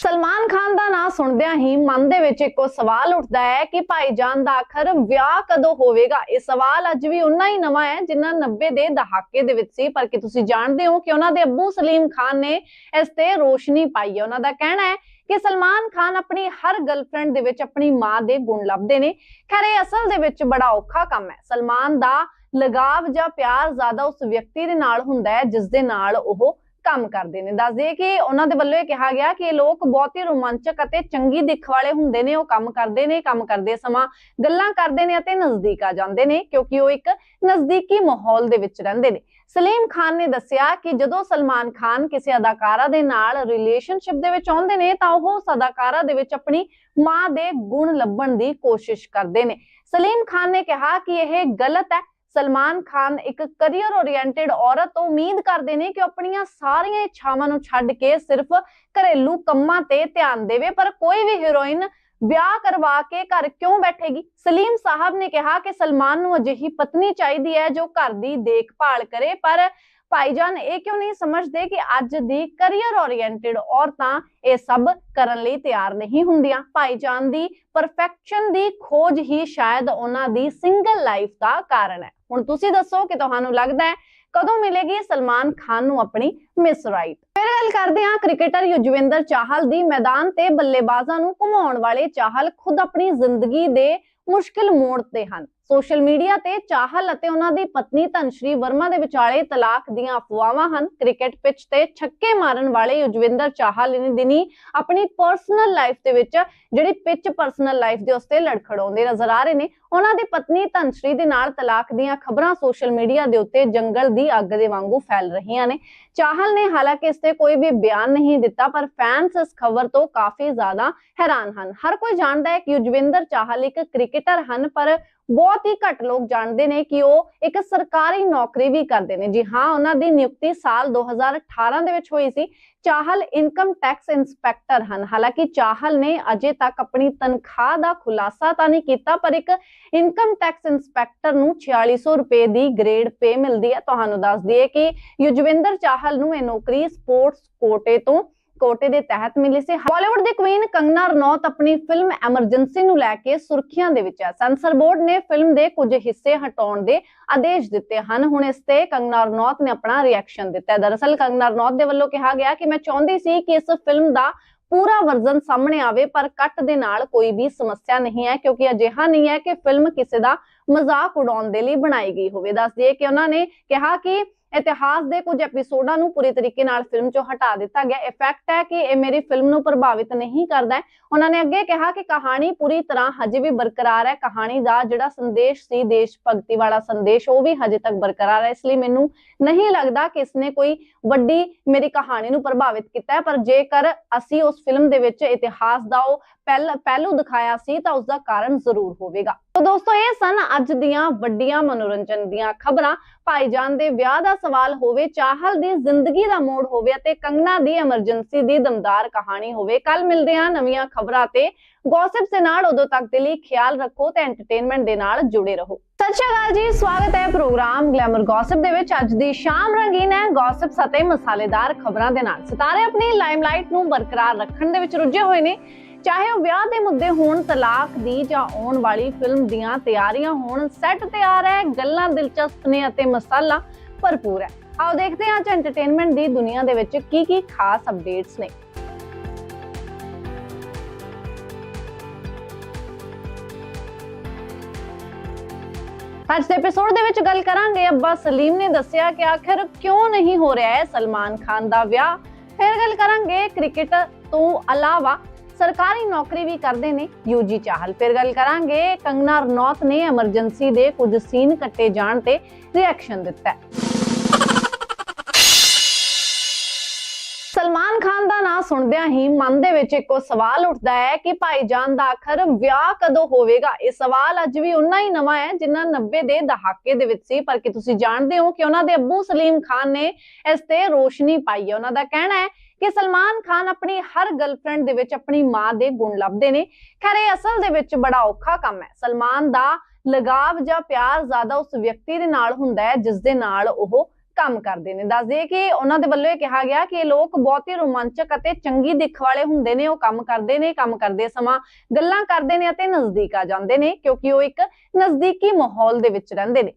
ਸਲਮਾਨ ਖਾਨ ਦਾ ਨਾਂ ਸੁਣਦਿਆਂ ਹੀ ਮਨ ਦੇ ਵਿੱਚ ਇੱਕੋ ਸਵਾਲ ਉੱਠਦਾ ਹੈ ਕਿ ਭਾਈਜਾਨ ਦਾ ਆਖਰ ਵਿਆਹ ਕਦੋਂ ਹੋਵੇਗਾ? ਇਹ ਸਵਾਲ ਅੱਜ ਵੀ ਉਨਾ ਹੀ ਨਵਾਂ ਹੈ ਜਿੰਨਾ 90 ਦੇ ਦਹਾਕੇ ਦੇ ਵਿੱਚ ਸੀ। ਪਰ ਕਿ ਤੁਸੀਂ ਜਾਣਦੇ ਹੋ ਕਿ ਉਹਨਾਂ ਦੇ ਅੱਬੂ ਸਲੀਮ ਖਾਨ ਨੇ ਇਸ ਤੇ ਰੋਸ਼ਨੀ ਪਾਈ ਹੈ। ਉਹਨਾਂ ਦਾ ਕਹਿਣਾ ਹੈ ਕਿ ਸਲਮਾਨ ਖਾਨ ਆਪਣੀ ਹਰ ਗਰਲਫ੍ਰੈਂਡ ਦੇ ਵਿੱਚ ਆਪਣੀ ਮਾਂ ਦੇ ਗੁਣ ਲੱਭਦੇ ਨੇ। ਖੈਰ, ਇਹ ਅਸਲ ਦੇ ਵਿੱਚ ਬੜਾ ਔਖਾ ਕੰਮ ਹੈ। ਸਲਮਾਨ ਦਾ ਲਗਾਵ ਜਾਂ ਪਿਆਰ ਜ਼ਿਆਦਾ ਉਸ ਵਿਅਕਤੀ ਦੇ ਨਾਲ ਹੁੰਦਾ ਹੈ ਜਿਸ ਦੇ ਨਾਲ ਉਹ ਕੰਮ ਕਰਦੇ ਨੇ। ਦੱਸ ਦਈਏ ਕਿ ਉਹਨਾਂ ਦੇ ਵੱਲੋਂ ਇਹ ਕਿਹਾ ਗਿਆ ਕਿ ਇਹ ਲੋਕ ਬਹੁਤ ਹੀ ਰੋਮਾਂਚਕ ਅਤੇ ਚੰਗੀ ਦਿੱਖ ਵਾਲੇ ਹੁੰਦੇ ਨੇ। ਉਹ ਕੰਮ ਕਰਦੇ ਨੇ, ਕੰਮ ਕਰਦੇ ਸਮਾਂ ਗੱਲਾਂ ਕਰਦੇ ਨੇ ਅਤੇ ਨਜ਼ਦੀਕ ਆ ਜਾਂਦੇ ਨੇ ਕਿਉਂਕਿ ਉਹ ਇੱਕ ਨਜ਼ਦੀਕੀ ਮਾਹੌਲ ਦੇ ਵਿੱਚ ਰਹਿੰਦੇ ਨੇ। ਸਲੀਮ ਖਾਨ ਨੇ ਦੱਸਿਆ ਕਿ ਜਦੋਂ ਸਲਮਾਨ ਖਾਨ ਕਿਸੇ ਅਦਾਕਾਰਾ ਦੇ ਨਾਲ ਰਿਲੇਸ਼ਨਸ਼ਿਪ ਦੇ ਵਿੱਚ ਆਉਂਦੇ ਨੇ ਤਾਂ ਉਹ ਉਸ ਅਦਾਕਾਰਾ ਦੇ ਵਿੱਚ ਆਪਣੀ ਮਾਂ ਦੇ ਗੁਣ ਲੱਭਣ ਦੀ ਕੋਸ਼ਿਸ਼ ਕਰਦੇ ਨੇ। ਸਲੀਮ ਖਾਨ ਨੇ ਕਿਹਾ ਕਿ ਇਹ ਗਲਤ ਹੈ ਸਲਮਾਨ ਖਾਨ ਇੱਕ ਕੈਰੀਅਰ ਓਰੀਐਂਟਡ ਔਰਤ ਤੋਂ ਉਮੀਦ ਕਰਦੇ ਨੇ ਕਿ ਆਪਣੀਆਂ ਸਾਰੀਆਂ ਇੱਛਾਵਾਂ ਨੂੰ ਛੱਡ ਕੇ ਸਿਰਫ ਘਰੇਲੂ ਕੰਮਾਂ ਤੇ ਧਿਆਨ ਦੇਵੇ, ਪਰ ਕੋਈ ਵੀ ਹੀਰੋਇਨ ਵਿਆਹ ਕਰਵਾ ਕੇ ਘਰ ਕਿਉਂ ਬੈਠੇਗੀ? ਸਲੀਮ ਸਾਹਿਬ ਨੇ ਕਿਹਾ ਕਿ ਸਲਮਾਨ ਨੂੰ ਅਜਿਹੀ ਪਤਨੀ ਚਾਹੀਦੀ ਹੈ ਜੋ ਘਰ ਦੀ ਦੇਖਭਾਲ ਕਰੇ, ਪਰ ਭਾਈਜਾਨ ਇਹ ਕਿਉਂ ਨਹੀਂ ਸਮਝਦੇ ਕਿ ਅੱਜ ਦੀ ਕੈਰੀਅਰ ਓਰੀਐਂਟਡ ਔਰਤਾਂ ਇਹ ਸਭ ਕਰਨ ਲਈ ਤਿਆਰ ਨਹੀਂ ਹੁੰਦੀਆਂ? ਭਾਈਜਾਨ ਦੀ ਪਰਫੈਕਸ਼ਨ ਦੀ ਖੋਜ ਹੀ ਸ਼ਾਇਦ ਉਹਨਾਂ ਦੀ ਸਿੰਗਲ ਲਾਈਫ ਦਾ ਕਾਰਨ ਹੈ। ਹੁਣ ਤੁਸੀਂ ਦੱਸੋ ਕਿ ਤੁਹਾਨੂੰ ਲੱਗਦਾ ਹੈ ਕਦੋਂ ਮਿਲੇਗੀ ਸਲਮਾਨ ਖਾਨ ਨੂੰ ਆਪਣੀ ਮਿਸ ਰਾਈਟ ਫਿਰ ਗੱਲ ਕਰਦੇ ਹਾਂ ਕ੍ਰਿਕਟਰ ਯੁਜਵੇਂਦਰ ਚਾਹਲ ਦੀ ਮੈਦਾਨ ਤੇ ਬੱਲੇਬਾਜ਼ਾਂ ਨੂੰ ਘੁਮਾਉਣ ਵਾਲੇ ਚਾਹਲ ਖੁਦ ਆਪਣੀ ਜ਼ਿੰਦਗੀ ਦੇ ਮੁਸ਼ਕਿਲ ਮੋੜ ਤੇ ਹਨ। ਸੋਸ਼ਲ ਮੀਡੀਆ ਤੇ ਚਾਹਲ ਅਤੇ ਉਹਨਾਂ ਦੀ ਪਤਨੀ ਧਨਸ਼੍ਰੀ ਵਰਮਾ ਦੇ ਵਿਚਾਲੇ ਤਲਾਕ ਦੀਆਂ ਅਫਵਾਹਾਂ ਹਨ। ਕ੍ਰਿਕਟ ਪਿੱਚ ਤੇ ਛੱਕੇ ਮਾਰਨ ਵਾਲੇ ਯੁਜਵਿੰਦਰ ਚਾਹਲ ਇਨ ਦਿਨੀ ਆਪਣੀ ਪਰਸਨਲ ਲਾਈਫ ਦੇ ਵਿੱਚ ਜਿਹੜੀ ਪਿੱਚ ਪਰਸਨਲ ਲਾਈਫ ਦੇ ਉਸਤੇ ਲੜਖੜਾਉਂਦੇ ਨਜ਼ਰ ਆ ਰਹੇ ਨੇ ਉਹਨਾਂ ਦੀ ਪਤਨੀ ਧਨਸ਼੍ਰੀ ਦੇ ਨਾਲ ਤਲਾਕ ਦੀਆਂ ਖਬਰਾਂ ਸੋਸ਼ਲ ਮੀਡੀਆ ਦੇ ਉੱਤੇ ਜੰਗਲ ਦੀ ਅੱਗ ਦੇ ਵਾਂਗੂ ਫੈਲ ਰਹੀਆਂ ਨੇ। ਚਾਹਲ ਨੇ ਹਾਲਾਂਕਿ ਇਸ ਤੇ ਕੋਈ ਵੀ ਬਿਆਨ ਨਹੀਂ ਦਿੱਤਾ, ਪਰ ਫੈਨਸ ਇਸ ਖਬਰ ਤੋਂ ਕਾਫੀ ਜ਼ਿਆਦਾ ਹੈਰਾਨ ਹਨ। ਹਰ ਕੋਈ ਜਾਣਦਾ ਹੈ ਕਿ ਯੁਜਵੇਂਦਰ ਚਾਹਲ ਇੱਕ ਕ੍ਰਿਕਟਰ ਹਨ, ਪਰ ਬਹੁਤ ਹੀ ਘੱਟ ਲੋਕ ਜਾਣਦੇ ਨੇ ਕਿ ਉਹ ਇੱਕ ਸਰਕਾਰੀ ਨੌਕਰੀ ਵੀ ਕਰਦੇ ਨੇ। ਜੀ ਹਾਂ, ਉਹਨਾਂ ਦੀ ਨਿਯੁਕਤੀ ਸਾਲ 2018 ਦੇ ਵਿੱਚ ਹੋਈ ਸੀ। ਚਾਹਲ ਇਨਕਮ ਟੈਕਸ ਇੰਸਪੈਕਟਰ ਹਨ। ਹਾਲਾਂਕਿ ਚਾਹਲ ਨੇ ਅਜੇ ਤੱਕ ਆਪਣੀ ਤਨਖਾਹ ਦਾ ਖੁਲਾਸਾ ਤਾਂ ਨਹੀਂ ਕੀਤਾ, ਪਰ ਇੱਕ ਇਨਕਮ ਟੈਕਸ ਇੰਸਪੈਕਟਰ ਨੂੰ 4600 ਰੁਪਏ ਦੀ ਗ੍ਰੇਡ ਪੇ ਮਿਲਦੀ ਹੈ। ਤੁਹਾਨੂੰ ਦੱਸ ਦਈਏ ਕਿ ਯੁਜਵਿੰਦਰ ਚਾਹਲ ਨੂੰ ਇਹ ਨੌਕਰੀ ਸਪੋਰਟਸ ਕੋਟੇ ਤੋਂ ਕੋਟੇ ਦੇ ਤਹਿਤ ਮਿਲੀ ਸੀ। ਬਾਲੀਵੁੱਡ ਦੀ ਕੁਈਨ ਕੰਗਨਾ ਰਣੌਤ ਆਪਣੀ ਫਿਲਮ ਐਮਰਜੈਂਸੀ ਨੂੰ ਲੈ ਕੇ ਸੁਰਖੀਆਂ ਦੇ ਵਿੱਚ ਹੈ। ਸੈਂਸਰ ਬੋਰਡ ਨੇ ਫਿਲਮ ਦੇ ਕੁਝ ਹਿੱਸੇ ਹਟਾਉਣ ਦੇ ਆਦੇਸ਼ ਦਿੱਤੇ ਹਨ। ਹੁਣ ਇਸ ਤੇ ਕੰਗਨਾ ਰਣੌਤ ਨੇ ਆਪਣਾ ਰਿਐਕਸ਼ਨ ਦਿੱਤਾ ਹੈ। ਦਰਅਸਲ ਕੰਗਨਾ ਰਣੌਤ ਦੇ ਵੱਲੋਂ ਕਿਹਾ ਗਿਆ ਕਿ ਮੈਂ ਚਾਹੁੰਦੀ ਸੀ ਕਿ ਇਸ ਫਿਲਮ ਦਾ ਪੂਰਾ ਵਰਜ਼ਨ ਸਾਹਮਣੇ ਆਵੇ, ਪਰ ਕੱਟ ਦੇ ਨਾਲ ਕੋਈ ਵੀ ਸਮੱਸਿਆ ਨਹੀਂ ਹੈ, ਕਿਉਂਕਿ ਅਜਿਹਾ ਨਹੀਂ ਹੈ ਕਿ ਫਿਲਮ ਕਿਸੇ ਦਾ ਮਜ਼ਾਕ ਉਡਾਉਣ ਦੇ ਲਈ ਬਣਾਈ ਗਈ ਹੋਵੇ। ਦੱਸ ਦਈਏ ਕਿ ਉਹਨਾਂ ਨੇ ਕਿਹਾ ਕਿ ਇਤਿਹਾਸ ਦੇ ਕੁਝ ਐਪੀਸੋਡਾਂ ਨੂੰ ਪੂਰੀ ਤਰੀਕੇ ਨਾਲ ਫਿਲਮ ਚੋਂ ਹਟਾ ਦਿੱਤਾ ਗਿਆ। ਇਹ ਹੈ ਕਿ ਇਹ ਮੇਰੀ ਫਿਲਮ ਨੂੰ ਪ੍ਰਭਾਵਿਤ ਨਹੀਂ ਕਰਦਾ ਉਹਨਾਂ ਨੇ ਅੱਗੇ ਕਿਹਾ ਕਿ ਕਹਾਣੀ ਪੂਰੀ ਤਰ੍ਹਾਂ ਹਜੇ ਵੀ ਬਰਕਰਾਰ ਹੈ। ਕਹਾਣੀ ਦਾ ਜਿਹੜਾ ਸੰਦੇਸ਼ ਸੀ, ਦੇਸ਼ ਭਗਤੀ ਵਾਲਾ ਸੰਦੇਸ਼, ਉਹ ਵੀ ਹਜੇ ਤੱਕ ਬਰਕਰਾਰ ਹੈ। ਇਸ ਲਈ ਮੈਨੂੰ ਨਹੀਂ ਲੱਗਦਾ ਕਿ ਇਸਨੇ ਕੋਈ ਵੱਡੀ ਮੇਰੀ ਕਹਾਣੀ ਨੂੰ ਪ੍ਰਭਾਵਿਤ ਕੀਤਾ ਹੈ। ਪਰ ਜੇਕਰ ਅਸੀਂ ਉਸ ਫਿਲਮ ਦੇ ਵਿੱਚ ਇਤਿਹਾਸ ਦਾ ਉਹ ਪਹਿਲ- ਪਹਿਲੂ ਦਿਖਾਇਆ ਸੀ ਤਾਂ ਉਸ ਦਾ ਕਾਰਨ ਜ਼ਰੂਰ ਹੋਵੇਗਾ। ਤਾਂ ਦੋਸਤੋ ਇਹ ਸਨ ਅੱਜ ਦੀਆਂ ਵੱਡੀਆਂ ਮਨੋਰੰਜਨ ਦੀਆਂ ਖਬਰਾਂ। ਭਾਈਜਾਨ ਦੇ ਵਿਆਹ ਦਾ ਸਵਾਲ ਹੋਵੇ, ਚਾਹਲ ਦੀ ਜ਼ਿੰਦਗੀ ਦਾ ਮੋੜ ਹੋਵੇ ਅਤੇ ਕੰਗਨਾ ਦੀ ਐਮਰਜੈਂਸੀ ਦੀ ਦਮਦਾਰ ਕਹਾਣੀ ਹੋਵੇ। ਕੱਲ ਮਿਲਦੇ ਹਾਂ ਨਵੀਆਂ ਖਬਰਾਂ ਤੇ। ਗੌਸਿਪਸ ਦੇ ਨਾਲ ਉਦੋਂ ਤੱਕ ਦੇ ਲਈ ਖਿਆਲ ਰੱਖੋ ਤੇ ਐਂਟਰਟੇਨਮੈਂਟ ਦੇ ਨਾਲ ਜੁੜੇ ਰਹੋ। ਸਤਿ ਸ਼੍ਰੀ ਅਕਾਲ ਜੀ, ਸਵਾਗਤ ਹੈ ਪ੍ਰੋਗਰਾਮ ਗਲੈਮਰ ਗੌਸਿਪ ਦੇ ਵਿੱਚ। ਅੱਜ ਦੀ ਸ਼ਾਮ ਰੰਗੀਨ ਹੈ ਗੌਸਿਪਸ ਅਤੇ ਮਸਾਲੇਦਾਰ ਖਬਰਾਂ ਦੇ ਨਾਲ। ਸਿਤਾਰੇ ਆਪਣੀ ਲਾਈਮਲਾਈਟ ਨੂੰ ਬਰਕਰਾਰ ਰੱਖਣ ਦੇ ਵਿੱਚ ਰੁੱਝੇ ਹੋਏ ਨੇ। ਚਾਹੇ ਉਹ ਵਿਆਹ ਦੇ ਮੁੱਦੇ ਹੋਣ, ਤਲਾਕ ਦੀ ਜਾਂ ਆਉਣ ਵਾਲੀ ਫਿਲਮ ਦੀਆਂ ਤਿਆਰੀਆਂ ਹੋਣ ਸੈੱਟ ਤਿਆਰ ਹੈ ਗੱਲਾਂ, ਦਿਲਚਸਪ ਨੇ ਅਤੇ ਮਸਾਲਾ ਭਰਪੂਰ ਹੈ। ਆਓ ਦੇਖਦੇ ਹਾਂ ਅੱਜ ਐਂਟਰਟੇਨਮੈਂਟ ਦੀ ਦੁਨੀਆ ਦੇ ਵਿੱਚ ਕੀ ਕੀ ਖਾਸ ਅਪਡੇਟਸ ਨੇ। ਅੱਜ ਦੇ ਐਪੀਸੋਡ ਦੇ ਵਿੱਚ ਗੱਲ ਕਰਾਂਗੇ। ਅੱਬਾ ਸਲੀਮ ਨੇ ਦੱਸਿਆ ਕਿ ਆਖਿਰ ਕਿਉਂ ਨਹੀਂ ਹੋ ਰਿਹਾ ਹੈ ਸਲਮਾਨ ਖਾਨ ਦਾ ਵਿਆਹ? ਫਿਰ ਗੱਲ ਕਰਾਂਗੇ ਕ੍ਰਿਕਟ ਤੋਂ ਇਲਾਵਾ ਸਰਕਾਰੀ ਨੌਕਰੀ ਵੀ ਕਰਦੇ ਨੇ। ਯੂਜੀ ਚਾਹਲ ਫਿਰ ਗੱਲ ਕਰਾਂਗੇ। ਕੰਗਨਾ ਰਣੌਤ ਨੇ ਐਮਰਜੈਂਸੀ ਦੇ ਕੁਝ ਸੀਨ ਕੱਟੇ ਜਾਣ ਤੇ ਰਿਐਕਸ਼ਨ ਦਿੱਤਾ। ਸਲਮਾਨ ਖਾਨ ਦਾ ਨਾਂ ਸੁਣਦਿਆਂ ਹੀ ਮਨ ਦੇ ਵਿੱਚ ਇੱਕੋ ਸਵਾਲ ਉੱਠਦਾ ਹੈ ਕਿ ਭਾਈਜਾਨ ਦਾ ਆਖਰ ਵਿਆਹ ਕਦੋਂ ਹੋਵੇਗਾ? ਇਹ ਸਵਾਲ ਅੱਜ ਵੀ ਉਨਾ ਹੀ ਨਵਾਂ ਹੈ ਜਿੰਨਾ 90 ਦੇ ਦਹਾਕੇ ਦੇ ਵਿੱਚ ਸੀ। ਪਰ ਕਿ ਤੁਸੀਂ ਜਾਣਦੇ ਹੋ ਕਿ ਉਹਨਾਂ ਦੇ ਅੱਬੂ ਸਲੀਮ ਖਾਨ ਨੇ ਇਸ ਤੇ ਰੋਸ਼ਨੀ ਪਾਈ ਹੈ। ਉਹਨਾਂ ਦਾ ਕਹਿਣਾ ਹੈ ਕਿ ਸਲਮਾਨ ਖਾਨ ਆਪਣੀ ਹਰ ਗਰਲਫ੍ਰੈਂਡ ਦੇ ਵਿੱਚ ਆਪਣੀ ਮਾਂ ਦੇ ਗੁਣ ਲੱਭਦੇ ਨੇ। ਖੈਰ, ਇਹ ਅਸਲ ਦੇ ਵਿੱਚ ਬੜਾ ਔਖਾ ਕੰਮ ਹੈ। ਸਲਮਾਨ ਦਾ ਲਗਾਵ ਜਾਂ ਪਿਆਰ ਜ਼ਿਆਦਾ ਉਸ ਵਿਅਕਤੀ ਦੇ ਨਾਲ ਹੁੰਦਾ ਹੈ, ਜਿਸ ਦੇ ਨਾਲ ਉਹ ਕੰਮ ਕਰਦੇ ਨੇ। ਦੱਸ ਦਈਏ ਕਿ ਉਹਨਾਂ ਦੇ ਵੱਲੋਂ ਇਹ ਕਿਹਾ ਗਿਆ ਕਿ ਇਹ ਲੋਕ ਬਹੁਤ ਹੀ ਰੋਮਾਂਚਕ ਅਤੇ ਚੰਗੀ ਦਿੱਖ ਵਾਲੇ ਹੁੰਦੇ ਨੇ, ਉਹ ਕੰਮ ਕਰਦੇ ਨੇ, ਕੰਮ ਕਰਦੇ ਸਮਾਂ ਗੱਲਾਂ ਕਰਦੇ ਨੇ ਅਤੇ ਨਜ਼ਦੀਕ ਆ ਜਾਂਦੇ ਨੇ, ਕਿਉਂਕਿ ਉਹ ਇੱਕ ਨਜ਼ਦੀਕੀ ਮਾਹੌਲ ਦੇ ਵਿੱਚ ਰਹਿੰਦੇ ਨੇ।